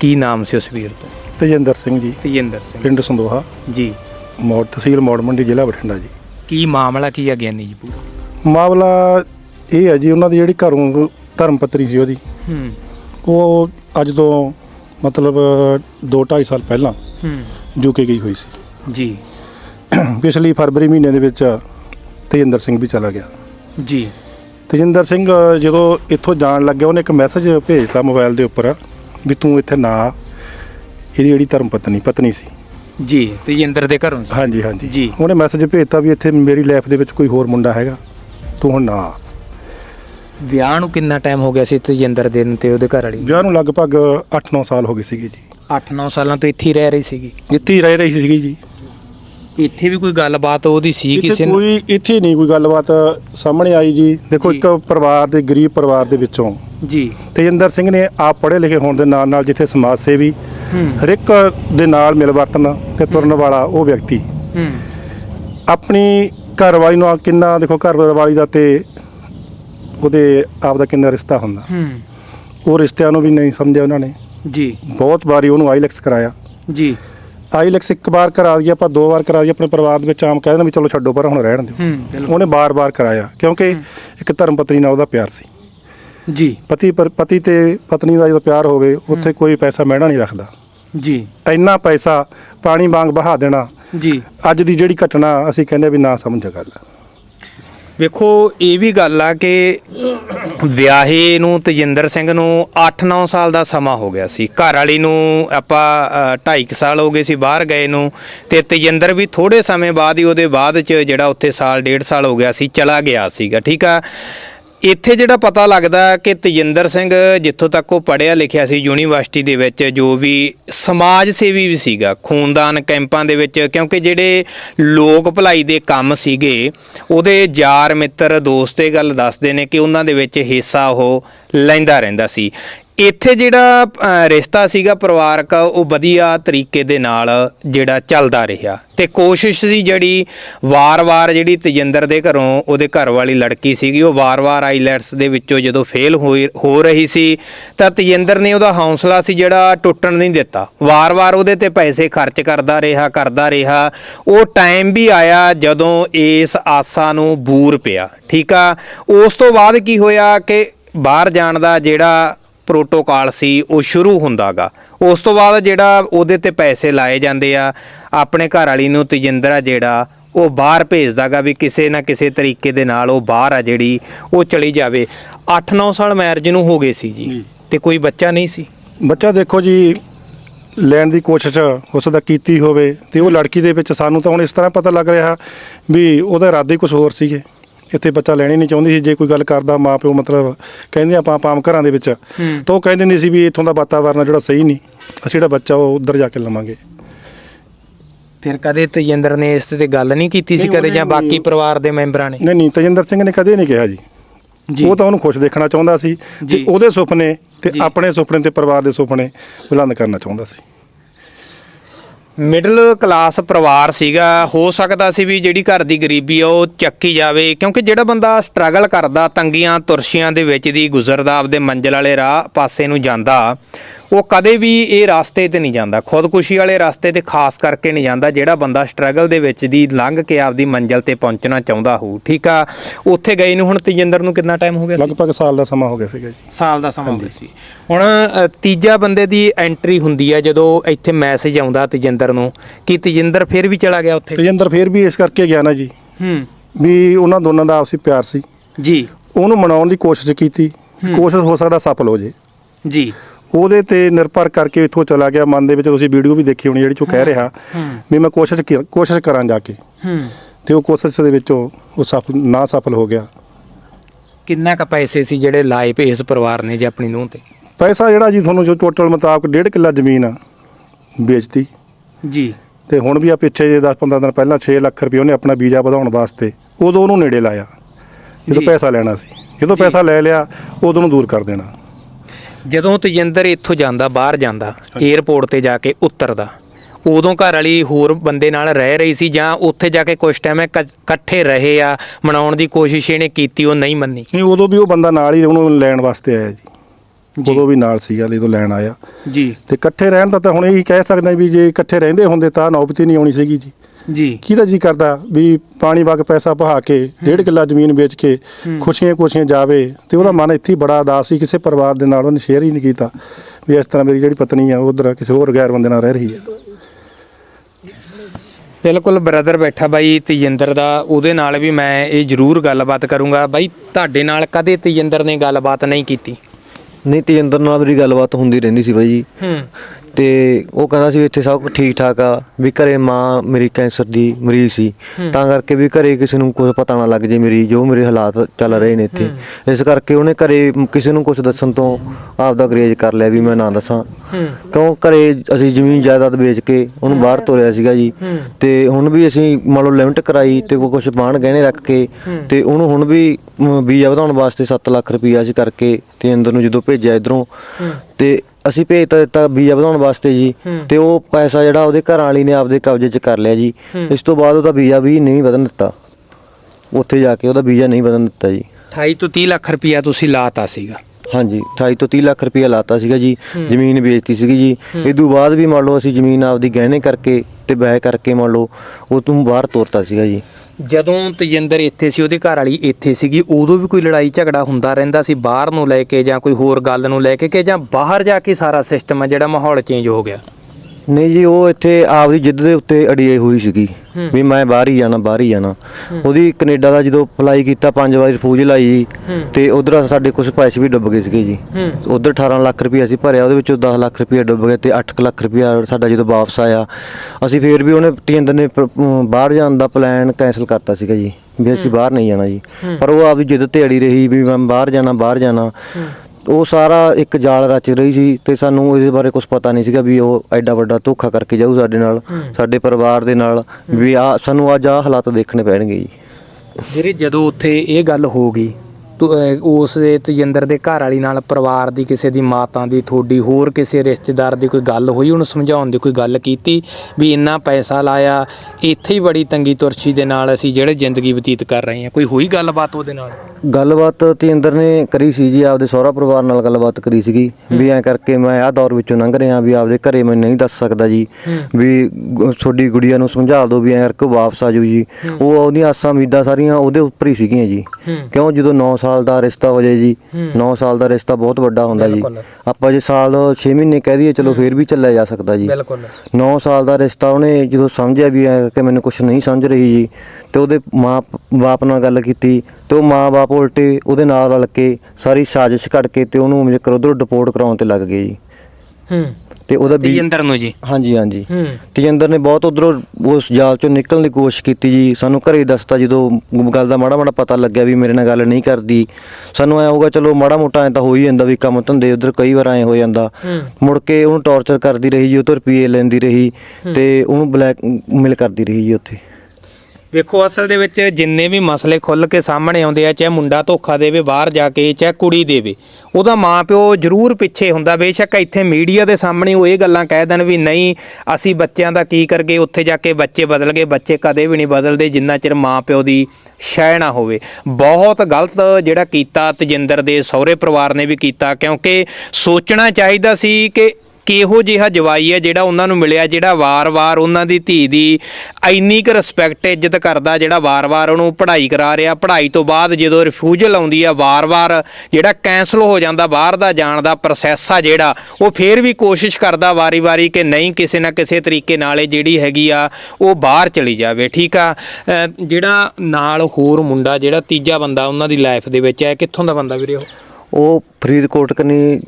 ਕੀ ਨਾਮ ਸੀ ਉਸ ਵੀਰ ਦਾ? ਤੇਜਿੰਦਰ ਸਿੰਘ ਜੀ। ਤੇਜਿੰਦਰ ਸਿੰਘ। ਪਿੰਡ ਸੰਦੋਹਾ। ਜੀ। ਮੋੜ ਤਹਿਸੀਲ ਮੋੜ ਮੰਡੀ ਜ਼ਿਲ੍ਹਾ ਬਠਿੰਡਾ ਜੀ। ਕੀ ਮਾਮਲਾ ਕੀ ਹੈ ਗਿਆਨੀ ਜੀ ਪੂਰਾ? ਮਾਮਲਾ ਇਹ ਹੈ ਜੀ ਉਹਨਾਂ ਦੀ ਜਿਹੜੀ ਘਰੋਂ ਧਰਮ ਪਤਰੀ ਸੀ ਉਹਦੀ। ਹੂੰ। ਉਹ ਅੱਜ ਤੋਂ ਮਤਲਬ 2.5 ਸਾਲ ਪਹਿਲਾਂ ਹੂੰ। ਯੂਕੇ ਗਈ ਹੋਈ ਸੀ। ਜੀ। ਪਿਛਲੀ ਫਰਵਰੀ ਮਹੀਨੇ ਦੇ ਵਿੱਚ ਤੇਜਿੰਦਰ ਸਿੰਘ ਵੀ ਚਲਾ ਗਿਆ। ਜੀ। ਤੇਜਿੰਦਰ ਸਿੰਘ ਜਦੋਂ ਇੱਥੋਂ ਜਾਣ ਲੱਗਿਆ ਉਹਨੇ ਇੱਕ ਮੈਸੇਜ ਭੇਜਤਾ ਮੋਬਾਈਲ ਦੇ ਉੱਪਰ ਵੀ ਤੂੰ ਇੱਥੇ ਨਾ ਆ। ਇਹਦੀ ਜਿਹੜੀ ਧਰਮ ਪਤਨੀ ਪਤਨੀ ਸੀ। ਜੀ ਤੇਜਿੰਦਰ ਦੇ ਘਰੋਂ ਸੀ। ਹਾਂਜੀ ਹਾਂਜੀ। ਜੀ। ਉਹਨੇ ਮੈਸੇਜ ਭੇਜਤਾ ਵੀ ਇੱਥੇ ਮੇਰੀ ਲਾਈਫ ਦੇ ਵਿੱਚ ਕੋਈ ਹੋਰ ਮੁੰਡਾ ਹੈਗਾ। ਤੂੰ ਹੁਣ ਨਾ ਆ। ਵਿਆਹ ਨੂੰ ਕਿੰਨਾ ਟਾਈਮ ਹੋ ਗਿਆ ਸੀ ਤੇਜਿੰਦਰ ਦੇ ਨੂੰ ਤੇ ਉਹਦੇ ਘਰ ਵਾਲੀ? ਵਿਆਹ ਨੂੰ ਲਗਭਗ 8-9 ਸਾਲ ਹੋ ਗਏ ਸੀਗੇ ਜੀ। 8-9 ਸਾਲਾਂ ਤੋਂ ਇੱਥੇ ਹੀ ਰਹਿ ਰਹੀ ਸੀਗੀ? ਇੱਥੇ ਹੀ ਰਹਿ ਰਹੀ ਸੀਗੀ ਜੀ। ਇੱਥੇ ਵੀ ਕੋਈ ਗੱਲਬਾਤ ਉਹਦੀ ਸੀ ਇੱਥੇ ਕਿਸੇ ਨੂੰ ਕੋਈ ਇੱਥੇ ਨਹੀਂ ਕੋਈ ਗੱਲਬਾਤ ਸਾਹਮਣੇ ਆਈ ਜੀ। ਦੇਖੋ। ਇੱਕ ਪਰਿਵਾਰ ਦੇ ਗਰੀਬ ਪਰਿਵਾਰ ਦੇ ਵਿੱਚੋਂ ਜੀ। ਤੇਜਿੰਦਰ ਸਿੰਘ ਨੇ ਆਪ ਪੜ੍ਹੇ ਲਿਖੇ ਹੋਣ ਦੇ ਨਾਲ ਨਾਲ ਜਿੱਥੇ ਸਮਾਜ ਸੇਵੀ ਹਰ ਇੱਕ ਦੇ ਨਾਲ ਮਿਲਵਰਤਨ ਤੇ ਤੁਰਨ ਵਾਲਾ ਉਹ ਵਿਅਕਤੀ। ਹੂੰ। ਆਪਣੀ ਘਰਵਾਲੀ ਨਾਲ ਕਿੰਨਾ ਦੇਖੋ ਘਰਵਾਲੀ ਦਾ ਤੇ ਉਹਦੇ ਆਪ ਦਾ ਕਿੰਨਾ ਰਿਸ਼ਤਾ ਹੁੰਦਾ। ਹੂੰ। ਉਹ ਰਿਸ਼ਤਿਆਂ ਨੂੰ ਵੀ ਨਹੀਂ ਸਮਝਿਆ ਉਹਨਾਂ ਨੇ। ਜੀ। ਬਹੁਤ ਵਾਰੀ ਉਹਨੂੰ ਆਈਲੈਕਸ ਕਰਾਇਆ। ਜੀ। ਆਈਲੈਕਸ ਇੱਕ ਵਾਰ ਕਰਾ ਦਈਏ ਆਪਾਂ ਦੋ ਵਾਰ ਕਰਾ ਦਈਏ ਆਪਣੇ ਪਰਿਵਾਰ ਦੇ ਵਿੱਚ ਆਮ ਕਹਿ ਦਿੰਦੇ ਵੀ ਚਲੋ ਛੱਡੋ ਪਰ ਹੁਣ ਰਹਿਣ ਦਿਓ। ਉਹਨੇ ਬਾਰ-ਬਾਰ ਕਰਾਇਆ ਕਿਉਂਕਿ ਇੱਕ ਧਰਮ ਪਤਨੀ ਨਾਲ ਉਹਦਾ ਪਿਆਰ ਸੀ। ਜੀ। ਪਤੀ ਪਰ ਪਤੀ ਤੇ ਪਤਨੀ ਦਾ ਜਦੋਂ ਪਿਆਰ ਹੋਵੇ ਉੱਥੇ ਕੋਈ ਪੈਸਾ ਮਹਿਣਾ ਨਹੀਂ ਰੱਖਦਾ। ਜੀ। ਇੰਨਾ ਪੈਸਾ ਪਾਣੀ ਵਾਂਗ ਬਹਾ ਦੇਣਾ। ਜੀ। ਅੱਜ ਦੀ ਜਿਹੜੀ ਘਟਨਾ ਅਸੀਂ ਕਹਿੰਦੇ ਵੀ ਨਾ ਸਮਝ ਗੱਲ। ਵੇਖੋ, ਇਹ ਵੀ ਗੱਲ ਆ ਕਿ ਵਿਆਹੇ ਨੂੰ ਤਜਿੰਦਰ ਸਿੰਘ ਨੂੰ 8-9 ਸਾਲ ਦਾ ਸਮਾਂ ਹੋ ਗਿਆ ਸੀ। ਘਰ ਵਾਲੀ ਨੂੰ ਆਪਾਂ 2.5 ਸਾਲ ਹੋ ਗਏ ਸੀ ਬਾਹਰ ਗਏ ਨੂੰ ਤੇ ਤਜਿੰਦਰ ਵੀ ਥੋੜੇ ਸਮੇਂ ਬਾਅਦ ਹੀ ਉਹਦੇ ਬਾਅਦ ਚ ਜਿਹੜਾ ਉੱਥੇ ਸਾਲ, ਡੇਢ ਸਾਲ ਹੋ ਗਿਆ ਸੀ, ਚਲਾ ਗਿਆ ਸੀਗਾ, ਠੀਕ ਆ? ਇੱਥੇ ਜਿਹੜਾ ਪਤਾ ਲੱਗਦਾ ਕਿ ਤਜਿੰਦਰ ਸਿੰਘ, ਜਿੱਥੋਂ ਤੱਕ ਉਹ ਪੜ੍ਹਿਆ ਲਿਖਿਆ ਸੀ ਯੂਨੀਵਰਸਿਟੀ ਦੇ ਵਿੱਚ, ਜੋ ਵੀ ਸਮਾਜ ਸੇਵੀ ਵੀ ਸੀਗਾ, ਖੂਨਦਾਨ ਕੈਂਪਾਂ ਦੇ ਵਿੱਚ, ਕਿਉਂਕਿ ਜਿਹੜੇ ਲੋਕ ਭਲਾਈ ਦੇ ਕੰਮ ਸੀਗੇ, ਉਹਦੇ ਯਾਰ ਮਿੱਤਰ, ਦੋਸਤ ਇਹ ਗੱਲ ਦੱਸਦੇ ਨੇ ਕਿ ਉਹਨਾਂ ਦੇ ਵਿੱਚ ਹਿੱਸਾ ਉਹ ਲੈਂਦਾ ਰਹਿੰਦਾ ਸੀ। ਇੱਥੇ ਜਿਹੜਾ ਰਿਸ਼ਤਾ ਸੀਗਾ ਪਰਿਵਾਰਕ, ਉਹ ਵਧੀਆ ਤਰੀਕੇ ਦੇ ਨਾਲ ਜਿਹੜਾ ਚੱਲਦਾ ਰਿਹਾ। ਤੇ ਕੋਸ਼ਿਸ਼ ਸੀ ਜਿਹੜੀ ਵਾਰ-ਵਾਰ ਜਿਹੜੀ ਤੇਜਿੰਦਰ ਦੇ ਘਰੋਂ ਉਹਦੇ ਘਰ ਵਾਲੀ ਲੜਕੀ ਸੀਗੀ, ਉਹ ਵਾਰ-ਵਾਰ ਆਈਲੈਟਸ ਦੇ ਵਿੱਚੋਂ ਜਦੋਂ ਫੇਲ ਹੋਈ, ਹੋ ਰਹੀ ਸੀ, ਤਾਂ ਤਜਿੰਦਰ ਨੇ ਉਹਦਾ ਹੌਸਲਾ ਸੀ ਜਿਹੜਾ ਟੁੱਟਣ ਨਹੀਂ ਦਿੱਤਾ। ਵਾਰ-ਵਾਰ ਉਹਦੇ ਤੇ ਪੈਸੇ ਖਰਚ ਕਰਦਾ ਰਿਹਾ ਕਰਦਾ ਰਿਹਾ। ਉਹ ਟਾਈਮ ਵੀ ਆਇਆ ਜਦੋਂ ਇਸ ਆਸਾ ਨੂੰ ਬੂਰ ਪਿਆ। ਠੀਕ ਆ? ਉਸ ਤੋਂ ਬਾਅਦ ਕੀ ਹੋਇਆ ਕਿ ਬਾਹਰ ਜਾਣ ਦਾ ਜਿਹੜਾ ਪ੍ਰੋਟੋਕਾਲ ਸੀ ਉਹ ਸ਼ੁਰੂ ਹੁੰਦਾਗਾ। ਉਸ ਤੋਂ ਬਾਅਦ ਜਿਹੜਾ ਉਹਦੇ ਤੇ ਪੈਸੇ ਲਾਏ ਜਾਂਦੇ ਆ ਆਪਣੇ ਘਰ ਵਾਲੀ ਨੂੰ ਤਜਿੰਦਰ ਜਿਹੜਾ ਉਹ ਬਾਹਰ ਭੇਜਦਾਗਾ ਵੀ ਕਿਸੇ ਨਾ ਕਿਸੇ ਤਰੀਕੇ ਦੇ ਨਾਲ ਉਹ ਬਾਹਰ ਆ ਜਿਹੜੀ ਉਹ ਚਲੀ ਜਾਵੇ। 8-9 ਸਾਲ ਮੈਰਿਜ ਨੂੰ ਹੋ ਗਏ ਸੀ ਜੀ ਤੇ ਕੋਈ ਬੱਚਾ ਨਹੀਂ ਸੀ। ਬੱਚਾ ਦੇਖੋ ਜੀ ਲੈਣ ਦੀ ਕੋਸ਼ਿਸ਼ ਉਸ ਦਾ ਕੀਤੀ ਹੋਵੇ ਤੇ ਉਹ ਲੜਕੀ ਦੇ ਵਿੱਚ ਸਾਨੂੰ ਤਾਂ ਹੁਣ ਇਸ ਤਰ੍ਹਾਂ ਪਤਾ ਲੱਗ ਰਿਹਾ ਵੀ ਉਹਦਾ ਇਰਾਦੇ ਕੁਝ ਹੋਰ ਸੀਗੇ। ਇੱਥੇ ਬੱਚਾ ਲੈਣੀ ਨਹੀਂ ਚਾਹੁੰਦੀ ਸੀ ਜੇ ਕੋਈ ਗੱਲ ਕਰਦਾ ਮਾਪਿਓ ਮਤਲਬ ਕਹਿੰਦੇ ਆਪਾਂ ਆਪਾਂ ਆਮ ਘਰਾਂ ਦੇ ਵਿੱਚ ਤਾਂ ਉਹ ਕਹਿੰਦੇ ਨਹੀਂ ਸੀ ਵੀ ਇੱਥੋਂ ਦਾ ਵਾਤਾਵਰਨ ਜਿਹੜਾ ਸਹੀ ਨਹੀਂ ਅਸੀਂ ਜਿਹੜਾ ਬੱਚਾ ਉਹ ਉੱਧਰ ਜਾ ਕੇ ਲਵਾਂਗੇ ਫਿਰ ਕਦੇ ਤਜਿੰਦਰ ਨੇ ਇਸ ਤੇ ਗੱਲ ਨਹੀਂ ਕੀਤੀ ਸੀ ਕਦੇ ਜਾਂ ਬਾਕੀ ਪਰਿਵਾਰ ਦੇ ਮੈਂਬਰਾਂ ਨੇ ਨਹੀਂ ਨਹੀਂ ਤਜਿੰਦਰ ਸਿੰਘ ਨੇ ਕਦੇ ਨਹੀਂ ਕਿਹਾ ਜੀ। ਉਹ ਤਾਂ ਉਹਨੂੰ ਖੁਸ਼ ਦੇਖਣਾ ਚਾਹੁੰਦਾ ਸੀ ਤੇ। ਉਹਦੇ ਸੁਪਨੇ ਤੇ। ਆਪਣੇ ਸੁਪਨੇ ਤੇ ਪਰਿਵਾਰ ਦੇ ਸੁਪਨੇ ਬੁਲੰਦ ਕਰਨਾ ਚਾਹੁੰਦਾ ਸੀ ਮਿਡਲ ਕਲਾਸ ਪਰਿਵਾਰ ਸੀਗਾ, ਹੋ ਸਕਦਾ ਸੀ ਵੀ ਜਿਹੜੀ ਘਰ ਦੀ ਗਰੀਬੀ ਆ ਉਹ ਚੱਕੀ ਜਾਵੇ, ਕਿਉਂਕਿ ਜਿਹੜਾ ਬੰਦਾ ਸਟਰਗਲ ਕਰਦਾ, ਤੰਗੀਆਂ ਤੁਰਸ਼ੀਆਂ ਦੇ ਵਿੱਚ ਦੀ ਗੁਜ਼ਰਦਾ, ਆਪਦੇ ਮੰਜ਼ਿਲ ਵਾਲੇ ਰਾਹ ਪਾਸੇ ਨੂੰ ਜਾਂਦਾ ਉਹ ਕਦੇ ਵੀ ਇਹ ਰਸਤੇ ਤੇ ਨਹੀਂ ਜਾਂਦਾ। ਖੁਦਕੁਸ਼ੀ ਵਾਲੇ ਰਸਤੇ ਤੇ ਖਾਸ ਕਰਕੇ ਨਹੀਂ ਜਾਂਦਾ ਜਿਹੜਾ ਬੰਦਾ ਸਟਰਗਲ ਦੇ ਵਿੱਚ ਦੀ ਲੰਘ ਕੇ ਆਪਦੀ ਮੰਜ਼ਿਲ ਤੇ ਪਹੁੰਚਣਾ ਚਾਹੁੰਦਾ ਹੋਊ। ਠੀਕ ਆ? ਉੱਥੇ ਗਏ ਨੂੰ ਹੁਣ ਤੇਜਿੰਦਰ ਨੂੰ ਕਿੰਨਾ ਟਾਈਮ ਹੋ ਗਿਆ ਸੀ? ਲਗਭਗ ਸਾਲ ਦਾ ਸਮਾਂ ਹੋ ਗਿਆ ਸੀਗਾ ਜੀ। ਸਾਲ ਦਾ ਸਮਾਂ ਹੋ ਗਿਆ ਸੀ। ਹੁਣ ਅ, ਤੀਜਾ ਬੰਦੇ ਦੀ ਐਂਟਰੀ ਹੁੰਦੀ ਹੈ ਜਦੋਂ ਇੱਥੇ ਮੈਸੇਜ ਆਉਂਦਾ ਤੇਜਿੰਦਰ ਨੂੰ ਕਿ ਤੇਜਿੰਦਰ ਫਿਰ ਵੀ ਚਲਾ ਗਿਆ ਉੱਥੇ? ਤੇਜਿੰਦਰ ਫੇਰ ਵੀ ਇਸ ਕਰਕੇ ਗਿਆ ਨਾ ਜੀ। ਹੂੰ। ਵੀ ਉਹਨਾਂ ਦੋਨਾਂ ਦਾ ਆਪਸੀ ਪਿਆਰ ਸੀ। ਜੀ। ਉਹਨੂੰ ਮਨਾਉਣ ਦੀ ਕੋਸ਼ਿਸ਼ ਕੀਤੀ। ਕੋਸ਼ਿਸ਼ ਹੋ ਸਕਦਾ ਸਫਲ ਹੋ ਜੇ। ਜੀ। ਉਹਦੇ ਤੇ ਨਿਰਭਰ ਕਰਕੇ ਇੱਥੋਂ ਚਲਾ ਗਿਆ। ਮਨ ਦੇ ਵਿੱਚ ਤੁਸੀਂ ਵੀਡੀਓ ਵੀ ਦੇਖੀ ਹੋਣੀ ਜਿਹੜੀ ਚ ਉਹ ਕਹਿ ਰਿਹਾ ਵੀ ਮੈਂ ਕੋਸ਼ਿਸ਼ ਕੀ- ਕੋਸ਼ਿਸ਼ ਕਰਾਂ ਜਾ ਕੇ। ਹੂੰ। ਤੇ ਉਹ ਕੋਸ਼ਿਸ਼ ਦੇ ਵਿੱਚ ਉਹ ਉਹ ਸਫਲ ਨਾ ਸਫਲ ਹੋ ਗਿਆ। ਕਿੰਨਾ ਕ ਪੈਸੇ ਸੀ ਜਿਹੜੇ ਲਾਏ ਪਏ ਇਸ ਪਰਿਵਾਰ ਨੇ ਜੇ ਆਪਣੀ ਨੂੰਹ ਤੇ? ਪੈਸਾ ਜਿਹੜਾ ਜੀ ਤੁਹਾਨੂੰ ਜੋ ਟੋਟਲ ਮੁਤਾਬਕ ਡੇਢ ਕਿੱਲਾ ਜ਼ਮੀਨ ਆ ਵੇਚਤੀ। ਜੀ। ਤੇ ਹੁਣ ਵੀ ਆ ਪਿੱਛੇ ਜੇ 10-15 ਦਿਨ ਪਹਿਲਾਂ 6 ਲੱਖ ਰੁਪਏ ਉਹਨੇ ਆਪਣਾ ਵੀਜ਼ਾ ਵਧਾਉਣ ਵਾਸਤੇ ਉਦੋਂ ਉਹਨੂੰ ਨੇੜੇ ਲਾਇਆ। ਜਦੋਂ ਜੀ। ਪੈਸਾ ਲੈਣਾ ਸੀ। ਜਦੋਂ ਪੈਸਾ ਲੈ ਲਿਆ ਉਦੋਂ ਨੂੰ ਦੂਰ ਕਰ ਦੇਣਾ। ਜਦੋਂ ਤੇਜਿੰਦਰ ਇੱਥੋਂ ਜਾਂਦਾ ਬਾਹਰ ਜਾਂਦਾ 에ਅਰਪੋਰਟ ਤੇ ਜਾ ਕੇ ਉਤਰਦਾ ਉਦੋਂ ਘਰ ਵਾਲੀ ਹੋਰ ਬੰਦੇ ਨਾਲ ਰਹਿ ਰਹੀ ਸੀ ਜਾਂ ਉੱਥੇ ਜਾ ਕੇ ਕੁਝ ਟਾਈਮ ਇਕੱਠੇ ਰਹੇ ਆ ਮਨਾਉਣ ਦੀ ਕੋਸ਼ਿਸ਼ ਇਹਨੇ ਕੀਤੀ ਉਹ ਨਹੀਂ ਮੰਨੀ। ਨਹੀਂ ਉਦੋਂ ਵੀ ਉਹ ਬੰਦਾ ਨਾਲ ਹੀ ਉਹਨੂੰ ਲੈਣ ਵਾਸਤੇ ਆਇਆ ਜੀ। ਉਦੋਂ ਵੀ ਨਾਲ ਸੀਗਾ ਜਦੋਂ ਲੈਣ ਆਇਆ। ਜੀ। ਤੇ ਇਕੱਠੇ ਰਹਿਣ ਦਾ ਤਾਂ ਹੁਣ ਇਹੀ ਕਹਿ ਸਕਦੇ ਵੀ ਜੇ ਇਕੱਠੇ ਰਹਿੰਦੇ ਹੁੰਦੇ ਤਾਂ ਨੌਬਤ ਨਹੀਂ ਆਉਣੀ ਸੀਗੀ ਜੀ। ਜੀ। ਕਿਹਦਾ ਜੀ ਕਰਦਾ ਵੀ ਪਾਣੀ ਵਗ ਪੈਸਾ ਬਹਾ ਕੇ ਡੇਢ ਕਿੱਲਾ ਜ਼ਮੀਨ ਵੇਚ ਕੇ ਖੁਸ਼ੀਆਂ ਖੁਸ਼ੀਆਂ ਜਾਵੇ ਤੇ ਉਹਦਾ ਮਨ ਇੱਥੇ ਬੜਾ ਉਦਾਸ ਸੀ ਕਿਸੇ ਪਰਿਵਾਰ ਦੇ ਨਾਲ ਉਹਨੇ ਸ਼ੇਅਰ ਹੀ ਨਹੀਂ ਕੀਤਾ ਵੀ ਇਸ ਤਰ੍ਹਾਂ ਮੇਰੀ ਜਿਹੜੀ ਪਤਨੀ ਆ ਉਧਰ ਕਿਸੇ ਹੋਰ ਗੈਰ ਬੰਦੇ ਨਾਲ ਰਹਿ ਰਹੀ ਹੈ। ਬਿਲਕੁਲ ਬ੍ਰਦਰ ਬੈਠਾ ਬਾਈ ਤੇਜਿੰਦਰ ਦਾ ਉਹਦੇ ਨਾਲ ਵੀ ਮੈਂ ਇਹ ਜ਼ਰੂਰ ਗੱਲਬਾਤ ਕਰੂੰਗਾ। ਬਾਈ ਤੁਹਾਡੇ ਨਾਲ ਕਦੇ ਤੇਜਿੰਦਰ ਨੇ ਗੱਲਬਾਤ ਨਹੀਂ ਕੀਤੀ? ਨਹੀਂ ਤੇਜਿੰਦਰ ਨਾਲ ਮੇਰੀ ਗੱਲਬਾਤ ਹੁੰਦੀ ਰਹਿੰਦੀ ਸੀ ਬਾਈ ਜੀ। ਹੂੰ। ਤੇ ਉਹ ਕਹਿੰਦਾ ਸੀ ਵੀ ਇੱਥੇ ਸਭ ਕੁਝ ਠੀਕ ਠਾਕ ਆ ਵੀ ਘਰੇ ਮਾਂ ਮੇਰੀ ਕੈਂਸਰ ਦੀ ਮਰੀਜ਼ ਸੀ। ਤਾਂ ਕਰਕੇ ਵੀ ਘਰੇ ਕਿਸੇ ਨੂੰ ਕੋਈ ਪਤਾ ਨਾ ਲੱਗ ਜੇ ਮੇਰੀ ਜੋ ਮੇਰੇ ਹਾਲਾਤ ਚੱਲ ਰਹੇ ਨੇ ਇੱਥੇ। ਇਸ ਕਰਕੇ ਉਹਨੇ ਘਰੇ ਕਿਸੇ ਨੂੰ ਕੁਝ ਦੱਸਣ ਤੋਂ ਆਪਦਾ ਗਰੇਜ ਕਰ ਲਿਆ ਵੀ ਮੈਂ ਨਾ ਦੱਸਾਂ। ਕਿਉਂ? ਘਰੇ ਅਸੀਂ ਜ਼ਮੀਨ ਜਾਇਦਾਦ ਵੇਚ ਕੇ ਉਹਨੂੰ ਬਾਹਰ ਤੋਰਿਆ ਸੀਗਾ ਜੀ। ਤੇ ਹੁਣ ਵੀ ਅਸੀਂ ਮੰਨ ਲਓ ਲਿਮਟ ਕਰਾਈ ਤੇ ਉਹ ਕੁਝ ਬਾਣ ਗਹਿਣੇ ਰੱਖ ਕੇ ਤੇ ਉਹਨੂੰ ਹੁਣ ਵੀ ਵੀਜ਼ਾ ਵਧਾਉਣ ਵਾਸਤੇ 7 ਲੱਖ ਰੁਪਈਆ ਅਸੀਂ ਕਰਕੇ ਤੇ ਅੰਦਰ ਨੂੰ ਜਦੋਂ ਭੇਜਿਆ ਇਧਰੋਂ ਤੇ ਅਸੀਂ ਭੇਜ ਤਾਂ ਦਿੱਤਾ ਵੀਜ਼ਾ ਵਧਾਉਣ ਵਾਸਤੇ ਜੀ ਤੇ ਉਹ ਪੈਸਾ ਜਿਹੜਾ ਉਹਦੇ ਘਰ ਵਾਲੀ ਨੇ ਆਪਦੇ ਕਬਜ਼ੇ 'ਚ ਕਰ ਲਿਆ ਜੀ। ਇਸ ਤੋਂ ਬਾਅਦ ਉਹਦਾ ਵੀਜ਼ਾ ਵੀ ਨਹੀਂ ਵਧਣ ਦਿੱਤਾ। ਉੱਥੇ ਜਾ ਕੇ ਉਹਦਾ ਵੀਜ਼ਾ ਨਹੀਂ ਵਧਣ ਦਿੱਤਾ ਜੀ। 28 ਤੋਂ 30 ਲੱਖ ਰੁਪਇਆ ਤੁਸੀਂ ਲਾਤਾ ਸੀਗਾ। ਹਾਂਜੀ 28 ਤੋਂ 30 ਲੱਖ ਰੁਪਇਆ ਲਾਤਾ ਸੀਗਾ ਜੀ ਜ਼ਮੀਨ ਵੇਚਤੀ ਸੀਗੀ ਜੀ। ਇਹ ਤੋਂ ਬਾਅਦ ਵੀ ਮੰਨ ਲਓ ਅਸੀਂ ਜ਼ਮੀਨ ਆਪਦੀ ਗਹਿਣੇ ਕਰਕੇ ਤੇ ਬੈ ਕਰਕੇ ਮੰਨ ਲਓ ਉਹ ਤੋਂ ਬਾਹਰ ਤੋਰਤਾ ਸੀਗਾ ਜੀ। ਜਦੋਂ ਤਜਿੰਦਰ ਇੱਥੇ ਸੀ, ਉਹਦੀ ਘਰ ਵਾਲੀ ਇੱਥੇ ਸੀਗੀ, ਉਦੋਂ ਵੀ ਕੋਈ ਲੜਾਈ ਝਗੜਾ ਹੁੰਦਾ ਰਹਿੰਦਾ ਸੀ, ਬਾਹਰ ਨੂੰ ਲੈ ਕੇ ਜਾਂ ਕੋਈ ਹੋਰ ਗੱਲ ਨੂੰ ਲੈ ਕੇ ਕਿ ਜਾਂ ਬਾਹਰ ਜਾ ਕੇ ਸਾਰਾ ਸਿਸਟਮ ਹੈ ਜਿਹੜਾ ਮਾਹੌਲ ਚੇਂਜ ਹੋ ਗਿਆ? ਨਹੀਂ ਜੀ ਉਹ ਇੱਥੇ ਆਪਦੀ ਜਿੱਦ ਦੇ ਉੱਤੇ ਅੜੀਏ ਹੋਈ ਸੀਗੀ ਵੀ ਮੈਂ ਬਾਹਰ ਹੀ ਜਾਣਾ ਬਾਹਰ ਹੀ ਜਾਣਾ। ਉਹਦੀ ਕੈਨੇਡਾ ਦਾ ਜਦੋਂ ਅਪਲਾਈ ਕੀਤਾ ਪੰਜ ਵਾਰੀ ਰਿਫਿਊਜ ਲਾਈ ਜੀ ਤੇ ਉਧਰ ਸਾਡੇ ਕੁਝ ਪੈਸੇ ਵੀ ਡੁੱਬ ਗਏ ਸੀਗੇ ਜੀ। ਉਧਰ 18 ਲੱਖ ਰੁਪਏ ਅਸੀਂ ਭਰਿਆ ਉਹਦੇ ਵਿੱਚੋਂ 10 ਲੱਖ ਰੁਪਏ ਡੁੱਬ ਗਏ ਤੇ 8 ਲੱਖ ਰੁਪਏ ਸਾਡਾ ਜਦੋਂ ਵਾਪਸ ਆਇਆ ਅਸੀਂ ਫੇਰ ਵੀ ਉਹਨੇ ਤੇਂਦਰ ਨੇ ਬਾਹਰ ਜਾਣ ਦਾ ਪਲਾਨ ਕੈਨਸਲ ਕਰਤਾ ਸੀਗਾ ਜੀ ਵੀ ਅਸੀਂ ਬਾਹਰ ਨਹੀਂ ਜਾਣਾ ਜੀ। ਪਰ ਉਹ ਆਪਦੀ ਜਿੱਦ ਤੇ ਅੜੀ ਰਹੀ ਵੀ ਮੈਂ ਬਾਹਰ ਜਾਣਾ ਬਾਹਰ ਜਾਣਾ। ਉਹ ਸਾਰਾ ਇੱਕ ਜਾਲ ਰਚ ਰਹੀ ਸੀ ਤੇ ਸਾਨੂੰ ਇਹਦੇ ਬਾਰੇ ਕੁਝ ਪਤਾ ਨਹੀਂ ਸੀਗਾ ਵੀ ਉਹ ਐਡਾ ਵੱਡਾ ਧੋਖਾ ਕਰਕੇ ਜਾਊ ਸਾਡੇ ਨਾਲ ਸਾਡੇ ਪਰਿਵਾਰ ਦੇ ਨਾਲ ਵੀ ਆ ਸਾਨੂੰ ਅੱਜ ਆ ਹਾਲਾਤ ਦੇਖਣੇ ਪੈਣਗੇ ਜੀ। ਵੀਰੇ ਜਦੋਂ ਉੱਥੇ ਇਹ ਗੱਲ ਹੋ ਗਈ ਉਸ ਦੇ ਤੇਜਿੰਦਰ ਦੇ ਘਰ ਵਾਲੀ ਨਾਲ ਪਰਿਵਾਰ ਦੀ ਕਿਸੇ ਦੀ ਮਾਤਾ ਦੀ ਥੋੜੀ ਹੋਰ ਕਿਸੇ ਰਿਸ਼ਤੇਦਾਰ ਦੀ ਕੋਈ ਗੱਲ ਹੋਈ? ਉਹਨੂੰ ਸਮਝਾਉਣ ਦੀ ਕੋਈ ਗੱਲ ਕੀਤੀ ਵੀ ਇੰਨਾ ਪੈਸਾ ਲਾਇਆ ਇੱਥੇ ਹੀ ਬੜੀ ਤੰਗੀ ਤੁਰਸ਼ੀ ਦੇ ਨਾਲ ਅਸੀਂ ਜਿਹੜੇ ਜ਼ਿੰਦਗੀ ਬਤੀਤ ਕਰ ਰਹੇ ਹਾਂ? ਕੋਈ ਹੋਈ ਗੱਲਬਾਤ ਉਹਦੇ ਨਾਲ? ਗੱਲਬਾਤ ਤੇਂਦਰ ਨੇ ਕਰੀ ਸੀ ਜੀ ਆਪਦੇ ਸਹੁਰਾ ਪਰਿਵਾਰ ਨਾਲ ਗੱਲਬਾਤ ਕਰੀ ਸੀਗੀ ਵੀ ਐਂ ਕਰਕੇ ਮੈਂ ਆਹ ਦੌਰ ਵਿੱਚੋਂ ਲੰਘ ਰਿਹਾ ਵੀ ਆਪਦੇ ਘਰੇ ਮੈਂ ਨਹੀਂ ਦੱਸ ਸਕਦਾ ਜੀ। ਵੀ ਤੁਹਾਡੀ ਗੁੜੀਆ ਨੂੰ ਸਮਝਾ ਦਿਓ ਵੀ ਐਂ ਕਰਕੇ ਵਾਪਸ ਆ ਜਾਊ ਜੀ। ਉਹ ਉਹਦੀਆਂ ਆਸਾਂ ਉਮੀਦਾਂ ਸਾਰੀਆਂ ਉਹਦੇ ਉੱਪਰ ਹੀ ਸੀਗੀਆਂ ਜੀ। ਕਿਉਂ? ਜਦੋਂ 9 ਸਾਲ ਦਾ ਰਿਸ਼ਤਾ ਹੋ ਜਾਏ ਜੀ 9 ਸਾਲ ਦਾ ਰਿਸ਼ਤਾ ਬਹੁਤ ਵੱਡਾ ਹੁੰਦਾ ਜੀ। ਬਿਲਕੁਲ। ਆਪਾਂ ਜੇ ਸਾਲ 6 ਮਹੀਨੇ ਕਹਿ ਦਈਏ ਚਲੋ ਫੇਰ ਵੀ ਚੱਲਿਆ ਜਾ ਸਕਦਾ ਜੀ। ਬਿਲਕੁਲ। 9 ਸਾਲ ਦਾ ਰਿਸ਼ਤਾ ਉਹਨੇ ਜਦੋਂ ਸਮਝਿਆ ਵੀ ਐ ਕਿ ਮੈਨੂੰ ਕੁਝ ਨਹੀਂ ਸਮਝ ਰਹੀ ਜੀ ਤੇ ਉਹਦੇ ਮਾਂ ਬਾਪ ਨਾਲ ਗੱਲ ਕੀਤੀ ਤੇ ਉਹ ਮਾਂ ਬਾਪ ਉਲਟੇ ਉਹਦੇ ਨਾਲ ਰਲ ਕੇ ਸਾਰੀ ਸਾਜ਼ਿਸ਼ ਘੜ ਕੇ ਤੇ ਉਹਨੂੰ ਮੇਰੇ ਉਧਰੋਂ ਡਿਪੋਰਟ ਕਰਾਉਣ ਤੇ ਲੱਗ ਗਏ ਜੀ। ਹੂੰ। ਤੇ ਉਹਦਾ ਵੀ ਤੇਜਿੰਦਰ ਨੂੰ ਜੀ। ਹਾਂਜੀ ਹਾਂਜੀ। ਤੇਜਿੰਦਰ ਨੇ ਬਹੁਤ ਉਧਰੋਂ ਉਸ ਜਾਲ ਚੋਂ ਨਿਕਲਣ ਦੀ ਕੋਸ਼ਿਸ਼ ਕੀਤੀ ਜੀ। ਸਾਨੂੰ ਘਰੇ ਦੱਸਤਾ ਜਦੋਂ ਗੱਲ ਦਾ ਮਾੜਾ ਮਾੜਾ ਪਤਾ ਲੱਗਿਆ ਵੀ ਮੇਰੇ ਨਾਲ ਗੱਲ ਨਹੀਂ ਕਰਦੀ। ਸਾਨੂੰ ਐ ਹੋਊਗਾ ਚਲੋ ਮਾੜਾ ਮੋਟਾ ਐ ਤਾਂ ਹੋ ਹੀ ਜਾਂਦਾ ਵੀ ਕੰਮ ਧੰਦੇ ਉਧਰ ਕਈ ਵਾਰ ਐ ਹੋ ਜਾਂਦਾ। ਮੁੜ ਕੇ ਉਹਨੂੰ ਟੌਰਚਰ ਕਰਦੀ ਰਹੀ ਜੀ ਉਹ ਤੋਂ ਰੁਪਏ ਲੈਂਦੀ ਰਹੀ ਤੇ ਉਹਨੂੰ ਬਲੈਕ ਮੇਲ ਕਰਦੀ ਰਹੀ ਜੀ ਉੱਥੇ। ਵੇਖੋ, ਅਸਲ ਦੇ ਵਿੱਚ ਜਿੰਨੇ ਵੀ ਮਸਲੇ ਖੁੱਲ ਕੇ ਸਾਹਮਣੇ ਆਉਂਦੇ ਆ, ਚਾਹੇ ਮੁੰਡਾ ਧੋਖਾ ਦੇਵੇ, ਬਾਹਰ ਜਾ ਕੇ, ਚਾਹੇ ਕੁੜੀ ਦੇਵੇ, ਉਹਦਾ ਮਾਪਿਓ ਜ਼ਰੂਰ ਪਿੱਛੇ ਹੁੰਦਾ। ਬੇਸ਼ੱਕ ਇੱਥੇ ਮੀਡੀਆ ਦੇ ਸਾਹਮਣੇ ਉਹ ਇਹ ਗੱਲਾਂ ਕਹਿ ਦੇਣ ਵੀ ਨਹੀਂ, ਅਸੀਂ ਬੱਚਿਆਂ ਦਾ ਕੀ ਕਰਗੇ, ਉੱਥੇ ਜਾ ਕੇ ਬੱਚੇ ਬਦਲ ਗਏ, ਬੱਚੇ ਕਦੇ ਵੀ ਨਹੀਂ ਬਦਲਦੇ, ਜਿੰਨਾ ਚਿਰ ਮਾਪਿਓ ਦੀ ਸ਼ੈ ਨਾ ਹੋਵੇ। ਬਹੁਤ ਗਲਤ ਜਿਹੜਾ ਕੀਤਾ ਤਜਿੰਦਰ ਦੇ ਸਹੁਰੇ ਪਰਿਵਾਰ ਨੇ ਵੀ ਕੀਤਾ, ਕਿਉਂਕਿ ਸੋਚਣਾ ਚਾਹੀਦਾ ਸੀ ਕਿ ਕਿਹੋ ਜਿਹਾ ਜਵਾਈ ਹੈ ਜਿਹੜਾ ਉਹਨਾਂ ਨੂੰ ਮਿਲਿਆ ਜਿਹੜਾ ਵਾਰ-ਵਾਰ ਉਹਨਾਂ ਦੀ ਧੀ ਦੀ ਇੰਨੀ ਕੁ ਰਿਸਪੈਕਟ ਇੱਜ਼ਤ ਕਰਦਾ ਜਿਹੜਾ ਵਾਰ-ਵਾਰ ਉਹਨੂੰ ਪੜ੍ਹਾਈ ਕਰਾ ਰਿਹਾ। ਪੜ੍ਹਾਈ ਤੋਂ ਬਾਅਦ ਜਦੋਂ ਰਿਫਿਊਜ਼ਲ ਆਉਂਦੀ ਆ ਵਾਰ-ਵਾਰ ਜਿਹੜਾ ਕੈਨਸਲ ਹੋ ਜਾਂਦਾ ਬਾਹਰ ਦਾ ਜਾਣ ਦਾ ਪ੍ਰੋਸੈਸ ਆ ਜਿਹੜਾ ਉਹ ਫੇਰ ਵੀ ਕੋਸ਼ਿਸ਼ ਕਰਦਾ ਵਾਰੀ-ਵਾਰੀ ਕਿ ਨਹੀਂ ਕਿਸੇ ਨਾ ਕਿਸੇ ਤਰੀਕੇ ਨਾਲ ਇਹ ਜਿਹੜੀ ਹੈਗੀ ਆ ਉਹ ਬਾਹਰ ਚਲੀ ਜਾਵੇ। ਠੀਕ ਆ? ਜਿਹੜਾ ਨਾਲ ਹੋਰ ਮੁੰਡਾ ਜਿਹੜਾ ਤੀਜਾ ਬੰਦਾ ਉਹਨਾਂ ਦੀ ਲਾਈਫ ਦੇ ਵਿੱਚ ਹੈ ਕਿੱਥੋਂ ਦਾ ਬੰਦਾ ਵੀਰੇ ਉਹ? ਉਹ ਫਰੀਦਕੋਟ ਕਨੀ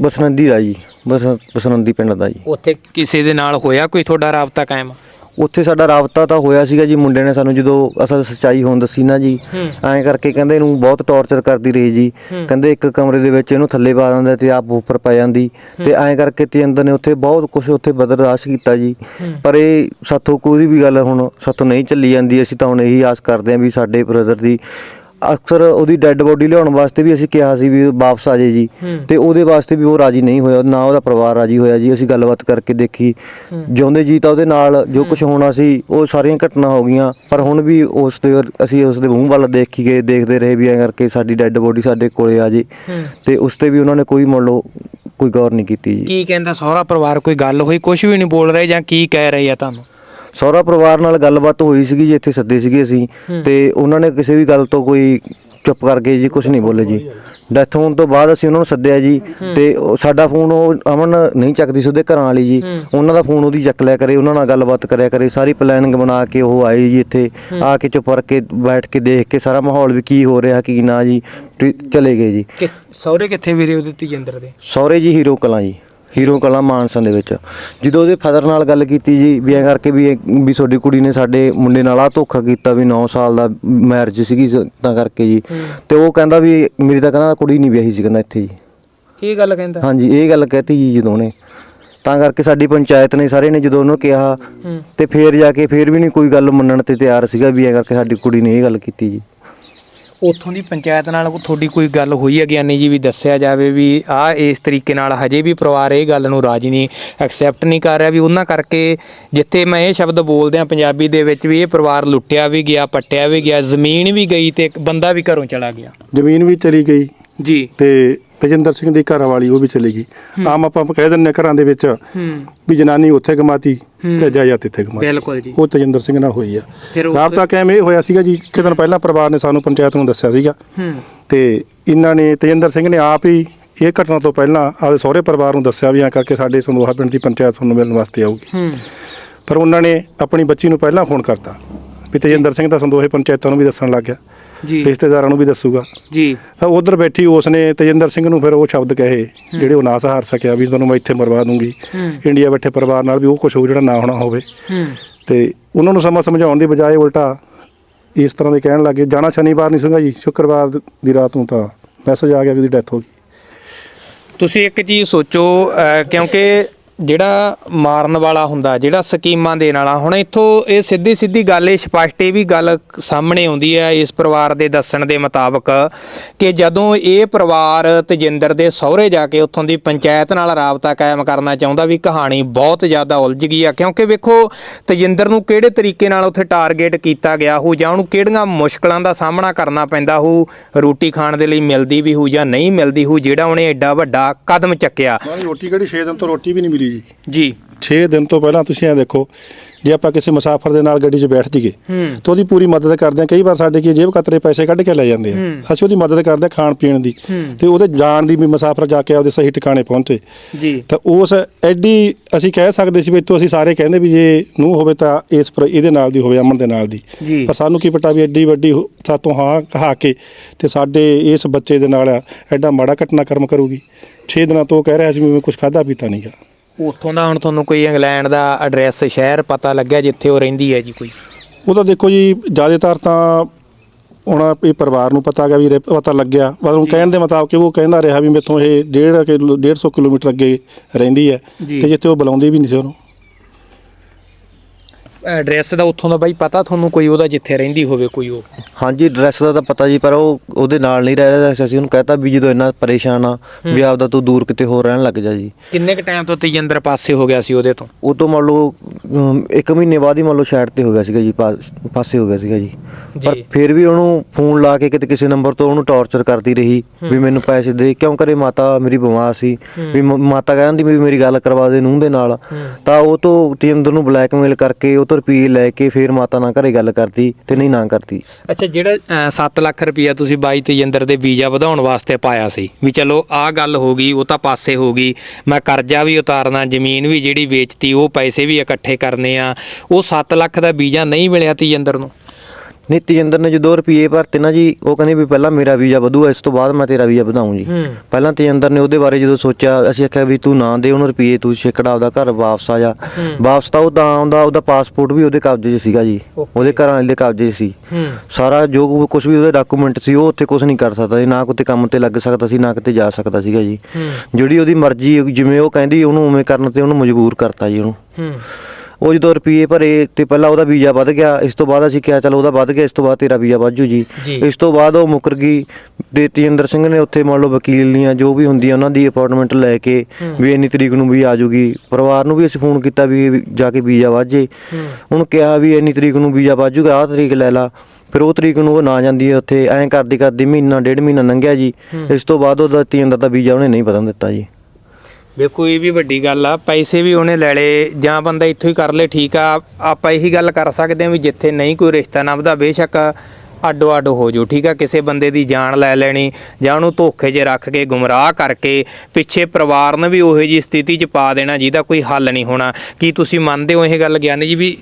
ਬਸਨੰਦੀ ਦਾ ਜੀ। ਬਸ ਬਸਨੰਦੀ ਪਿੰਡ ਦਾ ਜੀ। ਉੱਥੇ ਕਿਸੇ ਦੇ ਨਾਲ ਹੋਇਆ ਕੋਈ ਤੁਹਾਡਾ ਰਾਬਤਾ ਕਾਇਮ? ਉੱਥੇ ਸਾਡਾ ਰਾਬਤਾ ਤਾਂ ਹੋਇਆ ਸੀਗਾ ਜੀ ਮੁੰਡੇ ਨੇ ਸਾਨੂੰ ਜਦੋਂ ਅਸਲ ਸੱਚਾਈ ਹੋਣ ਦੱਸੀ ਨਾ ਜੀ ਐਂ ਕਰਕੇ ਕਹਿੰਦੇ ਇਹਨੂੰ ਬਹੁਤ ਟੌਰਚਰ ਕਰਦੀ ਰਹੀ ਜੀ। ਕਹਿੰਦੇ ਇੱਕ ਕਮਰੇ ਦੇ ਵਿੱਚ ਇਹਨੂੰ ਥੱਲੇ ਪਾ ਦਿੰਦੇ ਤੇ ਆਪ ਉੱਪਰ ਪੈ ਜਾਂਦੀ। ਤੇ ਐਂ ਕਰਕੇ ਤੇਂਦਰ ਨੇ ਉੱਥੇ ਬਹੁਤ ਕੁਝ ਉੱਥੇ ਬਰਦਾਸ਼ਤ ਕੀਤਾ ਜੀ। ਪਰ ਇਹ ਸਾਥੋਂ ਕੋਈ ਵੀ ਗੱਲ ਹੁਣ ਸਾਥੋਂ ਨਹੀਂ ਚੱਲੀ ਜਾਂਦੀ ਅਸੀਂ ਤਾਂ ਹੁਣ ਇਹੀ ਆਸ ਕਰਦੇ ਹਾਂ ਵੀ ਸਾਡੇ ਬ੍ਰਦਰ ਦੀ ਅਕਸਰ ਉਹਦੀ ਡੈੱਡ ਬੋਡੀ ਲਿਆਉਣ ਵਾਸਤੇ ਵੀ ਅਸੀਂ ਕਿਹਾ ਸੀ ਵੀ ਵਾਪਸ ਆ ਜਾਏ ਜੀ। ਤੇ ਉਹਦੇ ਵਾਸਤੇ ਵੀ ਉਹ ਰਾਜੀ ਨਹੀਂ ਹੋਇਆ ਨਾ ਉਹਦਾ ਪਰਿਵਾਰ ਰਾਜੀ ਹੋਇਆ ਜੀ ਅਸੀਂ ਗੱਲਬਾਤ ਕਰਕੇ ਦੇਖੀ। ਜਿਉਂਦੇ ਜੀ ਤਾਂ ਉਹਦੇ ਨਾਲ ਜੋ ਕੁਝ ਹੋਣਾ ਸੀ ਉਹ ਸਾਰੀਆਂ ਘਟਨਾ ਹੋ ਗਈਆਂ ਪਰ ਹੁਣ ਵੀ ਉਸ ਦੇ ਅਸੀਂ ਉਸ ਦੇ ਮੂੰਹ ਵੱਲ ਦੇਖ ਕੇ ਗਏ ਦੇਖਦੇ ਰਹੇ ਵੀ ਐਂ ਕਰਕੇ ਸਾਡੀ ਡੈੱਡ ਬੋਡੀ ਸਾਡੇ ਕੋਲੇ ਆ ਜੇ। ਤੇ ਉਸ ਤੇ ਵੀ ਉਹਨਾਂ ਨੇ ਕੋਈ ਮੰਨ ਲਓ ਕੋਈ ਗੌਰ ਨਹੀਂ ਕੀਤੀ ਜੀ। ਕੀ ਕਹਿੰਦਾ ਸਹੁਰਾ ਪਰਿਵਾਰ ਕੋਈ ਗੱਲ ਹੋਈ? ਕੁਝ ਵੀ ਨਹੀਂ ਬੋਲ ਰਹੇ ਜਾਂ ਕੀ ਕਹਿ ਰਹੇ ਆ ਤੁਹਾਨੂੰ? ਸਹੁਰਾ ਪਰਿਵਾਰ ਨਾਲ ਗੱਲਬਾਤ ਹੋਈ ਸੀਗੀ ਜੀ ਇੱਥੇ ਸੱਦੇ ਸੀਗੇ ਅਸੀਂ ਤੇ ਉਹਨਾਂ ਨੇ ਕਿਸੇ ਵੀ ਗੱਲ ਤੋਂ ਕੋਈ ਚੁੱਪ ਕਰਕੇ ਜੀ ਕੁਝ ਨਹੀਂ ਬੋਲੇ ਜੀ। ਡੈਥ ਹੋਣ ਤੋਂ ਬਾਅਦ ਅਸੀਂ ਉਹਨਾਂ ਨੂੰ ਸੱਦਿਆ ਜੀ ਤੇ ਉਹ ਸਾਡਾ ਫੋਨ ਉਹ ਅਮਨ ਨਹੀਂ ਚੱਕਦੀ ਸੀ ਉਹਦੇ ਘਰਾਂ ਵਾਲੀ ਜੀ। ਉਹਨਾਂ ਦਾ ਫੋਨ ਉਹਦੀ ਚੱਕ ਲਿਆ ਕਰੇ ਉਹਨਾਂ ਨਾਲ ਗੱਲਬਾਤ ਕਰਿਆ ਕਰੇ ਸਾਰੀ ਪਲੈਨਿੰਗ ਬਣਾ ਕੇ ਉਹ ਆਏ ਜੀ ਇੱਥੇ। ਆ ਕੇ ਚੁੱਪ ਕਰਕੇ ਬੈਠ ਕੇ ਦੇਖ ਕੇ ਸਾਰਾ ਮਾਹੌਲ ਵੀ ਕੀ ਹੋ ਰਿਹਾ ਕੀ ਨਾ ਜੀ ਤੇ ਚਲੇ ਗਏ ਜੀ। ਕਿ ਸਹੁਰੇ ਕਿੱਥੇ ਵੀਰੇ ਉਹਦੇ ਤਜਿੰਦਰ ਦੇ? ਸਹੁਰੇ ਜੀ ਹੀਰੋ ਕਲਾਂ ਜੀ। ਹੀਰੋ ਕਲਾਂ ਮਾਨਸਾ ਦੇ ਵਿੱਚ। ਜਦੋਂ ਉਹਦੇ ਫਾਦਰ ਨਾਲ ਗੱਲ ਕੀਤੀ ਜੀ ਵੀ ਐਂ ਕਰਕੇ ਵੀ ਇਹ- ਵੀ ਤੁਹਾਡੀ ਕੁੜੀ ਨੇ ਸਾਡੇ ਮੁੰਡੇ ਨਾਲ ਆ ਧੋਖਾ ਕੀਤਾ ਵੀ 9 ਸਾਲ ਦਾ ਮੈਰਿਜ ਸੀਗੀ ਤਾਂ ਕਰਕੇ ਜੀ। ਤੇ ਉਹ ਕਹਿੰਦਾ ਵੀ ਮੇਰੀ ਤਾਂ ਕਹਿੰਦਾ ਕੁੜੀ ਨਹੀਂ ਵਿਆਹੀ ਸੀ ਕਹਿੰਦਾ ਇੱਥੇ ਜੀ। ਇਹ ਗੱਲ ਕਹਿੰਦਾ? ਹਾਂਜੀ ਇਹ ਗੱਲ ਕਹਿਤੀ ਜੀ ਜਦੋਂ ਉਹਨੇ। ਤਾਂ ਕਰਕੇ ਸਾਡੀ ਪੰਚਾਇਤ ਨੇ ਸਾਰੇ ਨੇ ਜਦੋਂ ਉਹਨੂੰ ਕਿਹਾ ਤੇ ਫੇਰ ਜਾ ਕੇ ਫੇਰ ਵੀ ਨਹੀਂ ਕੋਈ ਗੱਲ ਮੰਨਣ ਤੇ ਤਿਆਰ ਸੀਗਾ ਵੀ ਐਂ ਕਰਕੇ ਸਾਡੀ ਕੁੜੀ ਨੇ ਇਹ ਗੱਲ ਕੀਤੀ ਜੀ। ਉੱਥੋਂ ਦੀ ਪੰਚਾਇਤ ਨਾਲ ਤੁਹਾਡੀ ਕੋਈ ਗੱਲ ਹੋਈ ਹੈ ਗਿਆਨੀ ਜੀ ਵੀ ਦੱਸਿਆ ਜਾਵੇ ਵੀ ਆ ਇਸ ਤਰੀਕੇ ਨਾਲ ਹਜੇ ਵੀ ਪਰਿਵਾਰ ਇਹ ਗੱਲ ਨੂੰ ਰਾਜੀ ਨਹੀਂ ਐਕਸੈਪਟ ਨਹੀਂ ਕਰ ਰਿਹਾ ਵੀ ਉਹਨਾਂ ਕਰਕੇ ਜਿੱਥੇ ਮੈਂ ਇਹ ਸ਼ਬਦ ਬੋਲਦੇ ਆ ਪੰਜਾਬੀ ਦੇ ਵਿੱਚ ਵੀ ਇਹ ਪਰਿਵਾਰ ਲੁੱਟਿਆ ਵੀ ਗਿਆ ਪੱਟਿਆ ਵੀ ਗਿਆ ਜ਼ਮੀਨ ਵੀ ਗਈ ਤੇ ਇੱਕ ਬੰਦਾ ਵੀ ਘਰੋਂ ਚਲਾ ਗਿਆ। ਜ਼ਮੀਨ ਵੀ ਚਲੀ ਗਈ। ਜੀ। ਤੇ ਤਜਿੰਦਰ ਸਿੰਘ ਦੀ ਘਰ ਵਾਲੀ ਉਹ ਵੀ ਚਲੀ ਗਈ। ਆਮ ਆਪਾਂ ਕਹਿ ਦਿੰਨੇ ਘਰਾਂ ਦੇ ਵਿੱਚ ਵੀ ਜਨਾਨੀ ਉੱਥੇ ਕਮਾਤੀ ਤੇ ਜਾਇਦਾਦ ਇੱਥੇ ਕਮਾਤੀ। ਬਿਲਕੁਲ ਜੀ। ਉਹ ਤਜਿੰਦਰ ਸਿੰਘ ਨਾਲ ਹੋਈ ਆ। ਰਾਬਤਾ ਕਾਇਮ ਇਹ ਹੋਇਆ ਸੀਗਾ ਜੀ ਕਿ ਦਿਨ ਪਹਿਲਾਂ ਪਰਿਵਾਰ ਨੇ ਸਾਨੂੰ ਪੰਚਾਇਤ ਨੂੰ ਦੱਸਿਆ ਸੀਗਾ। ਤੇ ਇਹਨਾਂ ਨੇ ਤਜਿੰਦਰ ਸਿੰਘ ਨੇ ਆਪ ਹੀ ਇਹ ਘਟਨਾ ਤੋਂ ਪਹਿਲਾਂ ਆਪਦੇ ਸਹੁਰੇ ਪਰਿਵਾਰ ਨੂੰ ਦੱਸਿਆ ਵੀ ਐਂ ਕਰਕੇ ਸਾਡੇ ਸੰਦੋਹਾ ਪਿੰਡ ਦੀ ਪੰਚਾਇਤ ਤੁਹਾਨੂੰ ਮਿਲਣ ਵਾਸਤੇ ਆਊਗੀ। ਪਰ ਉਹਨਾਂ ਨੇ ਆਪਣੀ ਬੱਚੀ ਨੂੰ ਪਹਿਲਾਂ ਫੋਨ ਕਰਤਾ। ਵੀ ਤਜਿੰਦਰ ਸਿੰਘ ਤਾਂ ਸੰਦੋਹੇ ਪੰਚਾਇਤਾਂ ਨੂੰ ਵੀ ਦੱਸਣ ਲੱਗ ਗਿਆ। ਜੀ। ਰਿਸ਼ਤੇਦਾਰਾਂ ਨੂੰ ਵੀ ਦੱਸੂਗਾ। ਜੀ। ਤਾਂ ਉਧਰ ਬੈਠੀ ਉਸ ਨੇ ਤਜਿੰਦਰ ਸਿੰਘ ਨੂੰ ਫਿਰ ਉਹ ਸ਼ਬਦ ਕਹੇ ਜਿਹੜੇ ਉਹ ਨਾ ਸਹਾਰ ਸਕਿਆ ਵੀ ਤੁਹਾਨੂੰ ਮੈਂ ਇੱਥੇ ਮਰਵਾ ਦੂੰਗੀ। ਹੂੰ। ਇੰਡੀਆ ਬੈਠੇ ਪਰਿਵਾਰ ਨਾਲ ਵੀ ਉਹ ਕੁਝ ਹੋ ਜਿਹੜਾ ਨਾ ਹੋਣਾ ਹੋਵੇ। ਹੂੰ। ਤੇ ਉਹਨਾਂ ਨੂੰ ਸਮਾਂ ਸਮਝਾਉਣ ਦੀ ਬਜਾਏ ਉਲਟਾ ਇਸ ਤਰ੍ਹਾਂ ਦੇ ਕਹਿਣ ਲੱਗੇ ਜਾਣਾ ਸ਼ਨੀਵਾਰ ਨਹੀਂ ਸੀਗਾ ਜੀ ਸ਼ੁੱਕਰਵਾਰ ਦੀ ਰਾਤ ਨੂੰ ਤਾਂ ਮੈਸੇਜ ਆ ਗਿਆ ਵੀ ਉਹਦੀ ਡੈਥ ਹੋ ਗਈ। ਤੁਸੀਂ ਇੱਕ ਚੀਜ਼ ਸੋਚੋ ਅਹ, ਕਿਉਂਕਿ ਜਿਹੜਾ ਮਾਰਨ ਵਾਲਾ ਹੁੰਦਾ, ਜਿਹੜਾ ਸਕੀਮਾਂ ਦੇਣ ਵਾਲਾ, ਹੁਣ ਇੱਥੋਂ ਇਹ ਸਿੱਧੀ ਸਿੱਧੀ ਗੱਲ, ਇਹ ਸਪਸ਼ਟ ਇਹ ਵੀ ਗੱਲ ਸਾਹਮਣੇ ਆਉਂਦੀ ਹੈ ਇਸ ਪਰਿਵਾਰ ਦੇ ਦੱਸਣ ਦੇ ਮੁਤਾਬਕ ਕਿ ਜਦੋਂ ਇਹ ਪਰਿਵਾਰ ਤਜਿੰਦਰ ਦੇ ਸਹੁਰੇ ਜਾ ਕੇ ਉੱਥੋਂ ਦੀ ਪੰਚਾਇਤ ਨਾਲ ਰਾਬਤਾ ਕਾਇਮ ਕਰਨਾ ਚਾਹੁੰਦਾ, ਵੀ ਕਹਾਣੀ ਬਹੁਤ ਜ਼ਿਆਦਾ ਉਲਝ ਗਈ ਆ। ਕਿਉਂਕਿ ਵੇਖੋ, ਤਜਿੰਦਰ ਨੂੰ ਕਿਹੜੇ ਤਰੀਕੇ ਨਾਲ ਉੱਥੇ ਟਾਰਗੇਟ ਕੀਤਾ ਗਿਆ ਹੋ ਜਾਂ ਉਹਨੂੰ ਕਿਹੜੀਆਂ ਮੁਸ਼ਕਲਾਂ ਦਾ ਸਾਹਮਣਾ ਕਰਨਾ ਪੈਂਦਾ ਹੋ ਰੋਟੀ ਖਾਣ ਦੇ ਲਈ ਮਿਲਦੀ ਵੀ ਹੋ ਜਾਂ ਨਹੀਂ ਮਿਲਦੀ ਹੋ ਜਿਹੜਾ ਉਹਨੇ ਐਡਾ ਵੱਡਾ ਕਦਮ ਚੱਕਿਆ। ਰੋਟੀ ਕਿਹੜੀ? 6 ਦਿਨ ਤੋਂ ਰੋਟੀ ਵੀ ਨਹੀਂ ਮਿਲੀ। ਜੀ। ਜੀ। 6 ਦਿਨ ਤੋਂ ਪਹਿਲਾਂ ਤੁਸੀਂ ਇਹ ਦੇਖੋ ਜੇ ਆਪਾਂ ਕਿਸੇ ਮੁਸਾਫਰ ਦੇ ਨਾਲ ਗੱਡੀ 'ਚ ਬੈਠ ਜੀਏ ਹੂੰ। ਤਾਂ ਉਹਦੀ ਪੂਰੀ ਮਦਦ ਕਰਦੇ ਆ ਕਈ ਵਾਰ ਸਾਡੇ ਕੀ ਜੇਬ ਕਤਰੇ ਪੈਸੇ ਕੱਢ ਕੇ ਲੈ ਜਾਂਦੇ ਆ। ਅਸੀਂ ਉਹਦੀ ਮਦਦ ਕਰਦੇ ਆ ਖਾਣ ਪੀਣ ਦੀ। ਤੇ ਉਹਦੇ ਜਾਣ ਦੀ ਵੀ ਮੁਸਾਫਰ ਜਾ ਕੇ ਆਪਦੇ ਸਹੀ ਟਿਕਾਣੇ ਪਹੁੰਚੇ। ਜੀ। ਤਾਂ ਉਸ ਐਡੀ ਅਸੀਂ ਕਹਿ ਸਕਦੇ ਸੀ ਵੀ ਇੱਥੋਂ ਅਸੀਂ ਸਾਰੇ ਕਹਿੰਦੇ ਵੀ ਜੇ ਨੂੰ ਹੋਵੇ ਤਾਂ ਇਸ ਪਰ ਇਹਦੇ ਨਾਲ ਦੀ ਹੋਵੇ ਅਮਨ ਦੇ ਨਾਲ ਦੀ। ਪਰ ਸਾਨੂੰ ਕੀ ਪਤਾ ਵੀ ਐਡੀ ਵੱਡੀ ਸਾਤੋਂ ਹਾਂ ਕਹਾ ਕੇ ਤੇ ਸਾਡੇ ਇਸ ਬੱਚੇ ਦੇ ਨਾਲ ਐਡਾ ਮਾੜਾ ਘਟਨਾਕ੍ਰਮ ਕਰੂਗੀ। 6 ਦਿਨਾਂ ਤੋਂ ਕਹਿ ਰਿਹਾ ਸੀ ਵੀ ਮੈਂ ਕੁਝ ਖਾਦਾ ਪੀਤਾ ਨਹੀਂਗਾ ਉੱਥੋਂ ਦਾ ਹੁਣ ਤੁਹਾਨੂੰ ਕੋਈ ਇੰਗਲੈਂਡ ਦਾ ਐਡਰੈਸ ਸ਼ਹਿਰ ਪਤਾ ਲੱਗਿਆ ਜਿੱਥੇ ਉਹ ਰਹਿੰਦੀ ਹੈ ਜੀ ਕੋਈ? ਉਹ ਤਾਂ ਦੇਖੋ ਜੀ ਜ਼ਿਆਦਾਤਰ ਤਾਂ ਹੁਣ ਇਹ ਪਰਿਵਾਰ ਨੂੰ ਪਤਾ ਗਿਆ ਵੀ ਰੇ- ਪਤਾ ਲੱਗਿਆ। ਪਰ ਉਹ ਕਹਿਣ ਦੇ ਮੁਤਾਬਕ ਉਹ ਕਹਿੰਦਾ ਰਿਹਾ ਵੀ ਮੇਥੋਂ ਇਹ 1.5 ਕਿਲੋ 150 ਕਿਲੋਮੀਟਰ ਅੱਗੇ ਰਹਿੰਦੀ ਹੈ ਜੀ। ਤੇ ਜਿੱਥੇ ਉਹ ਬੁਲਾਉਂਦੀ ਵੀ ਨਹੀਂ ਸੀ ਉਹਨੂੰ। ਐਡਰੈਸ ਦਾ ਉੱਥੋਂ ਦਾ ਬਾਈ ਪਤਾ ਤੁਹਾਨੂੰ ਕੋਈ ਉਹਦਾ ਜਿੱਥੇ ਰਹਿੰਦੀ ਹੋਵੇ ਕੋਈ ਉਹ? ਹਾਂਜੀ ਐਡਰੈਸ ਦਾ ਤਾਂ ਪਤਾ ਜੀ ਪਰ ਉਹ ਉਹਦੇ ਨਾਲ ਨਹੀਂ ਰਹਿ ਰਿਹਾ ਸੀ। ਅਸੀਂ ਉਹਨੂੰ ਕਹਤਾ ਵੀ ਜਦੋਂ ਇੰਨਾ ਪਰੇਸ਼ਾਨ ਆ ਵੀ ਆਪਦਾ ਤੂੰ ਦੂਰ ਕਿਤੇ ਹੋਰ ਰਹਿਣ ਲੱਗ ਜਾ ਜੀ। ਕਿੰਨੇ ਕ ਟਾਈਮ ਤੋਂ ਤੇਜਿੰਦਰ ਪਾਸੇ ਹੋ ਗਿਆ ਸੀ ਉਹਦੇ ਤੋਂ? ਉਹ ਤੋਂ ਮੰਨ ਲਓ ਅਮ, ਇੱਕ ਮਹੀਨੇ ਬਾਅਦ ਹੀ ਮੰਨ ਲਓ ਸਾਈਡ ਤੇ ਹੋ ਗਿਆ ਸੀਗਾ ਜੀ ਪਾਸ- ਪਾਸੇ ਹੋ ਗਿਆ ਸੀਗਾ ਜੀ। ਪਰ ਜੀ। ਫਿਰ ਵੀ ਉਹਨੂੰ ਫੋਨ ਲਾ ਕੇ ਕਿਤੇ ਕਿਸੇ ਨੰਬਰ ਤੋਂ ਉਹਨੂੰ ਟੌਰਚਰ ਕਰਦੀ ਰਹੀ ਵੀ ਮੈਨੂੰ ਪੈਸੇ ਦੇ ਕਿਉਂ ਕਰੇ ਮਾਤਾ ਮੇਰੀ ਬਿਮਾਰ ਸੀ। ਵੀ ਮ- ਮਾਤਾ ਕਹਿੰਦੀ ਵੀ ਮੇਰੀ ਗੱਲ ਕਰਵਾ ਦੇ ਨੂੰਹ ਦੇ ਨਾਲ। ਤਾਂ ਉਹ ਤੋਂ ਤੇਂਦਰ ਨੂੰ ਬਲੈਕਮੇਲ ਕਰਕੇ ਉਹ ਤੋਂ ਰੁਪਏ ਲੈ ਕੇ ਫਿਰ ਮਾਤਾ ਨਾਲ ਘਰੇ ਗੱਲ ਕਰਦੀ ਤੇ ਨਹੀਂ ਨਾ ਕਰਦੀ ਅੱਛਾ, ਜਿਹੜਾ 7 ਲੱਖ ਰੁਪਇਆ ਤੁਸੀਂ ਬਾਈ ਤੇਜਿੰਦਰ ਦੇ ਵੀਜ਼ਾ ਵਧਾਉਣ ਵਾਸਤੇ ਪਾਇਆ ਸੀ, ਵੀ ਚਲੋ ਆਹ ਗੱਲ ਹੋ ਗਈ, ਉਹ ਤਾਂ ਪਾਸੇ ਹੋ ਗਈ, ਮੈਂ ਕਰਜ਼ਾ ਵੀ ਉਤਾਰਨਾ, ਜ਼ਮੀਨ ਵੀ ਜਿਹੜੀ ਵੇਚਤੀ, ਉਹ ਪੈਸੇ ਵੀ ਇਕੱਠੇ ਕਰਨੇ ਆ, ਉਹ 7 ਲੱਖ ਦਾ ਵੀਜ਼ਾ ਨਹੀਂ ਮਿਲਿਆ ਤੇਜਿੰਦਰ ਨੂੰ? ਨਹੀਂ ਤੇਜਿੰਦਰ ਨੇ ਜਦੋਂ ਰੁਪਏ ਭਰਤੇ ਨਾ ਜੀ ਉਹ ਕਹਿੰਦੇ ਵੀ ਪਹਿਲਾਂ ਮੇਰਾ ਵੀਜ਼ਾ ਵਧੂਗਾ ਇਸ ਤੋਂ ਬਾਅਦ ਮੈਂ ਤੇਰਾ ਵੀਜ਼ਾ ਵਧਾਊਂ ਜੀ। ਪਹਿਲਾਂ ਤੇਜਿੰਦਰ ਨੇ ਉਹਦੇ ਬਾਰੇ ਜਦੋਂ ਸੋਚਿਆ ਅਸੀਂ ਆਖਿਆ ਵੀ ਤੂੰ ਨਾ ਦੇ ਉਹਨੂੰ ਰੁਪਏ ਤੂੰ ਛੇਕੜਾ ਆਪਦਾ ਘਰ ਵਾਪਸ ਆ ਜਾ। ਵਾਪਸ ਤਾਂ ਉਹ ਤਾਂ ਆਉਂਦਾ ਉਹਦਾ ਪਾਸਪੋਰਟ ਵੀ ਉਹਦੇ ਕਬਜ਼ੇ 'ਚ ਸੀਗਾ ਜੀ. ਉਹਦੇ ਘਰਾਂ ਵਾਲੇ ਦੇ ਕਬਜ਼ੇ 'ਚ ਸੀ। ਸਾਰਾ ਜੋ ਕੁਝ ਵੀ ਉਹਦੇ ਡਾਕੂਮੈਂਟ ਸੀ ਉਹ ਉੱਥੇ ਕੁਝ ਨਹੀਂ ਕਰ ਸਕਦਾ ਸੀ ਨਾ ਕਿਤੇ ਕੰਮ ਤੇ ਲੱਗ ਸਕਦਾ ਸੀ ਨਾ ਕਿਤੇ ਜਾ ਸਕਦਾ ਸੀਗਾ ਜੀ। ਜਿਹੜੀ ਉਹਦੀ ਮਰਜ਼ੀ ਜਿਵੇਂ ਉਹ ਕਹਿੰਦੀ ਉਹਨੂੰ ਉਵੇਂ ਕਰਨ ਤੇ ਉਹਨੂੰ ਮਜਬੂਰ ਕਰਤਾ ਜੀ ਉਹਨੂੰ। ਉਹ ਜਦੋਂ ਰੁਪਏ ਭਰੇ ਤੇ ਪਹਿਲਾਂ ਉਹਦਾ ਵੀਜ਼ਾ ਵੱਧ ਗਿਆ ਇਸ ਤੋਂ ਬਾਅਦ ਅਸੀਂ ਕਿਹਾ ਚਲ ਉਹਦਾ ਵੱਧ ਗਿਆ ਇਸ ਤੋਂ ਬਾਅਦ ਤੇਰਾ ਵੀਜ਼ਾ ਵੱਧ ਜੂ ਜੀ। ਇਸ ਤੋਂ ਬਾਅਦ ਉਹ ਮੁਕਰ ਗਈ ਤੇ ਤੇਜਿੰਦਰ ਸਿੰਘ ਨੇ ਉੱਥੇ ਮੰਨ ਲਓ ਵਕੀਲ ਦੀਆਂ ਜੋ ਵੀ ਹੁੰਦੀਆਂ ਉਹਨਾਂ ਦੀ ਅਪਾਰਟਮੈਂਟ ਲੈ ਕੇ ਵੀ ਇੰਨੀ ਤਰੀਕ ਨੂੰ ਵੀ ਆ ਜੂਗੀ। ਪਰਿਵਾਰ ਨੂੰ ਵੀ ਅਸੀਂ ਫੋਨ ਕੀਤਾ ਵੀ ਜਾ ਕੇ ਵੀਜ਼ਾ ਵੱਧ ਜੇ। ਉਹਨੂੰ ਕਿਹਾ ਵੀ ਇੰਨੀ ਤਰੀਕ ਨੂੰ ਵੀਜ਼ਾ ਵੱਧ ਜੂਗਾ ਆਹ ਤਰੀਕ ਲੈ ਲਾ। ਫਿਰ ਉਹ ਤਰੀਕ ਨੂੰ ਉਹ ਨਾ ਜਾਂਦੀ ਹੈ ਉੱਥੇ ਐਂ ਕਰਦੀ ਕਰਦੀ ਮਹੀਨਾ ਡੇਢ ਮਹੀਨਾ ਲੰਘਿਆ ਜੀ। ਇਸ ਤੋਂ ਬਾਅਦ ਉਹਦਾ ਤੇਜਿੰਦਰ ਦਾ ਵੀਜ਼ਾ ਉਹਨੇ ਨਹੀਂ ਬਦਲਣ ਦਿੱਤਾ ਜੀ। ਵੇਖੋ, ਇਹ ਵੀ ਵੱਡੀ ਗੱਲ ਆ, ਪੈਸੇ ਵੀ ਉਹਨੇ ਲੈ ਲਏ, ਜਾਂ ਬੰਦਾ ਇੱਥੋਂ ਹੀ ਕਰ ਲੇ, ਠੀਕ ਆ, ਆਪਾਂ ਇਹੀ ਗੱਲ ਕਰ ਸਕਦੇ ਹਾਂ ਵੀ ਜਿੱਥੇ ਨਹੀਂ ਕੋਈ ਰਿਸ਼ਤਾ ਨਿਭਦਾ, ਬੇਸ਼ੱਕ ਅੱਡੋ ਅੱਡ ਹੋ ਜਾਓ ਠੀਕ ਆ, ਕਿਸੇ ਬੰਦੇ ਦੀ ਜਾਨ ਲੈ ਲੈਣੀ, ਜਾਂ ਉਹਨੂੰ ਧੋਖੇ 'ਚ ਰੱਖ ਕੇ, ਗੁੰਮਰਾਹ ਕਰਕੇ, ਪਿੱਛੇ ਪਰਿਵਾਰ ਨੂੰ ਵੀ ਉਹੋ ਜੀ ਸਥਿਤੀ 'ਚ ਪਾ ਦੇਣਾ ਜਿਹਦਾ ਕੋਈ ਹੱਲ ਨਹੀਂ ਹੋਣਾ। ਕੀ ਤੁਸੀਂ ਮੰਨਦੇ ਹੋ ਇਹ ਗੱਲ ਗਿਆਨੀ ਜੀ ਵੀ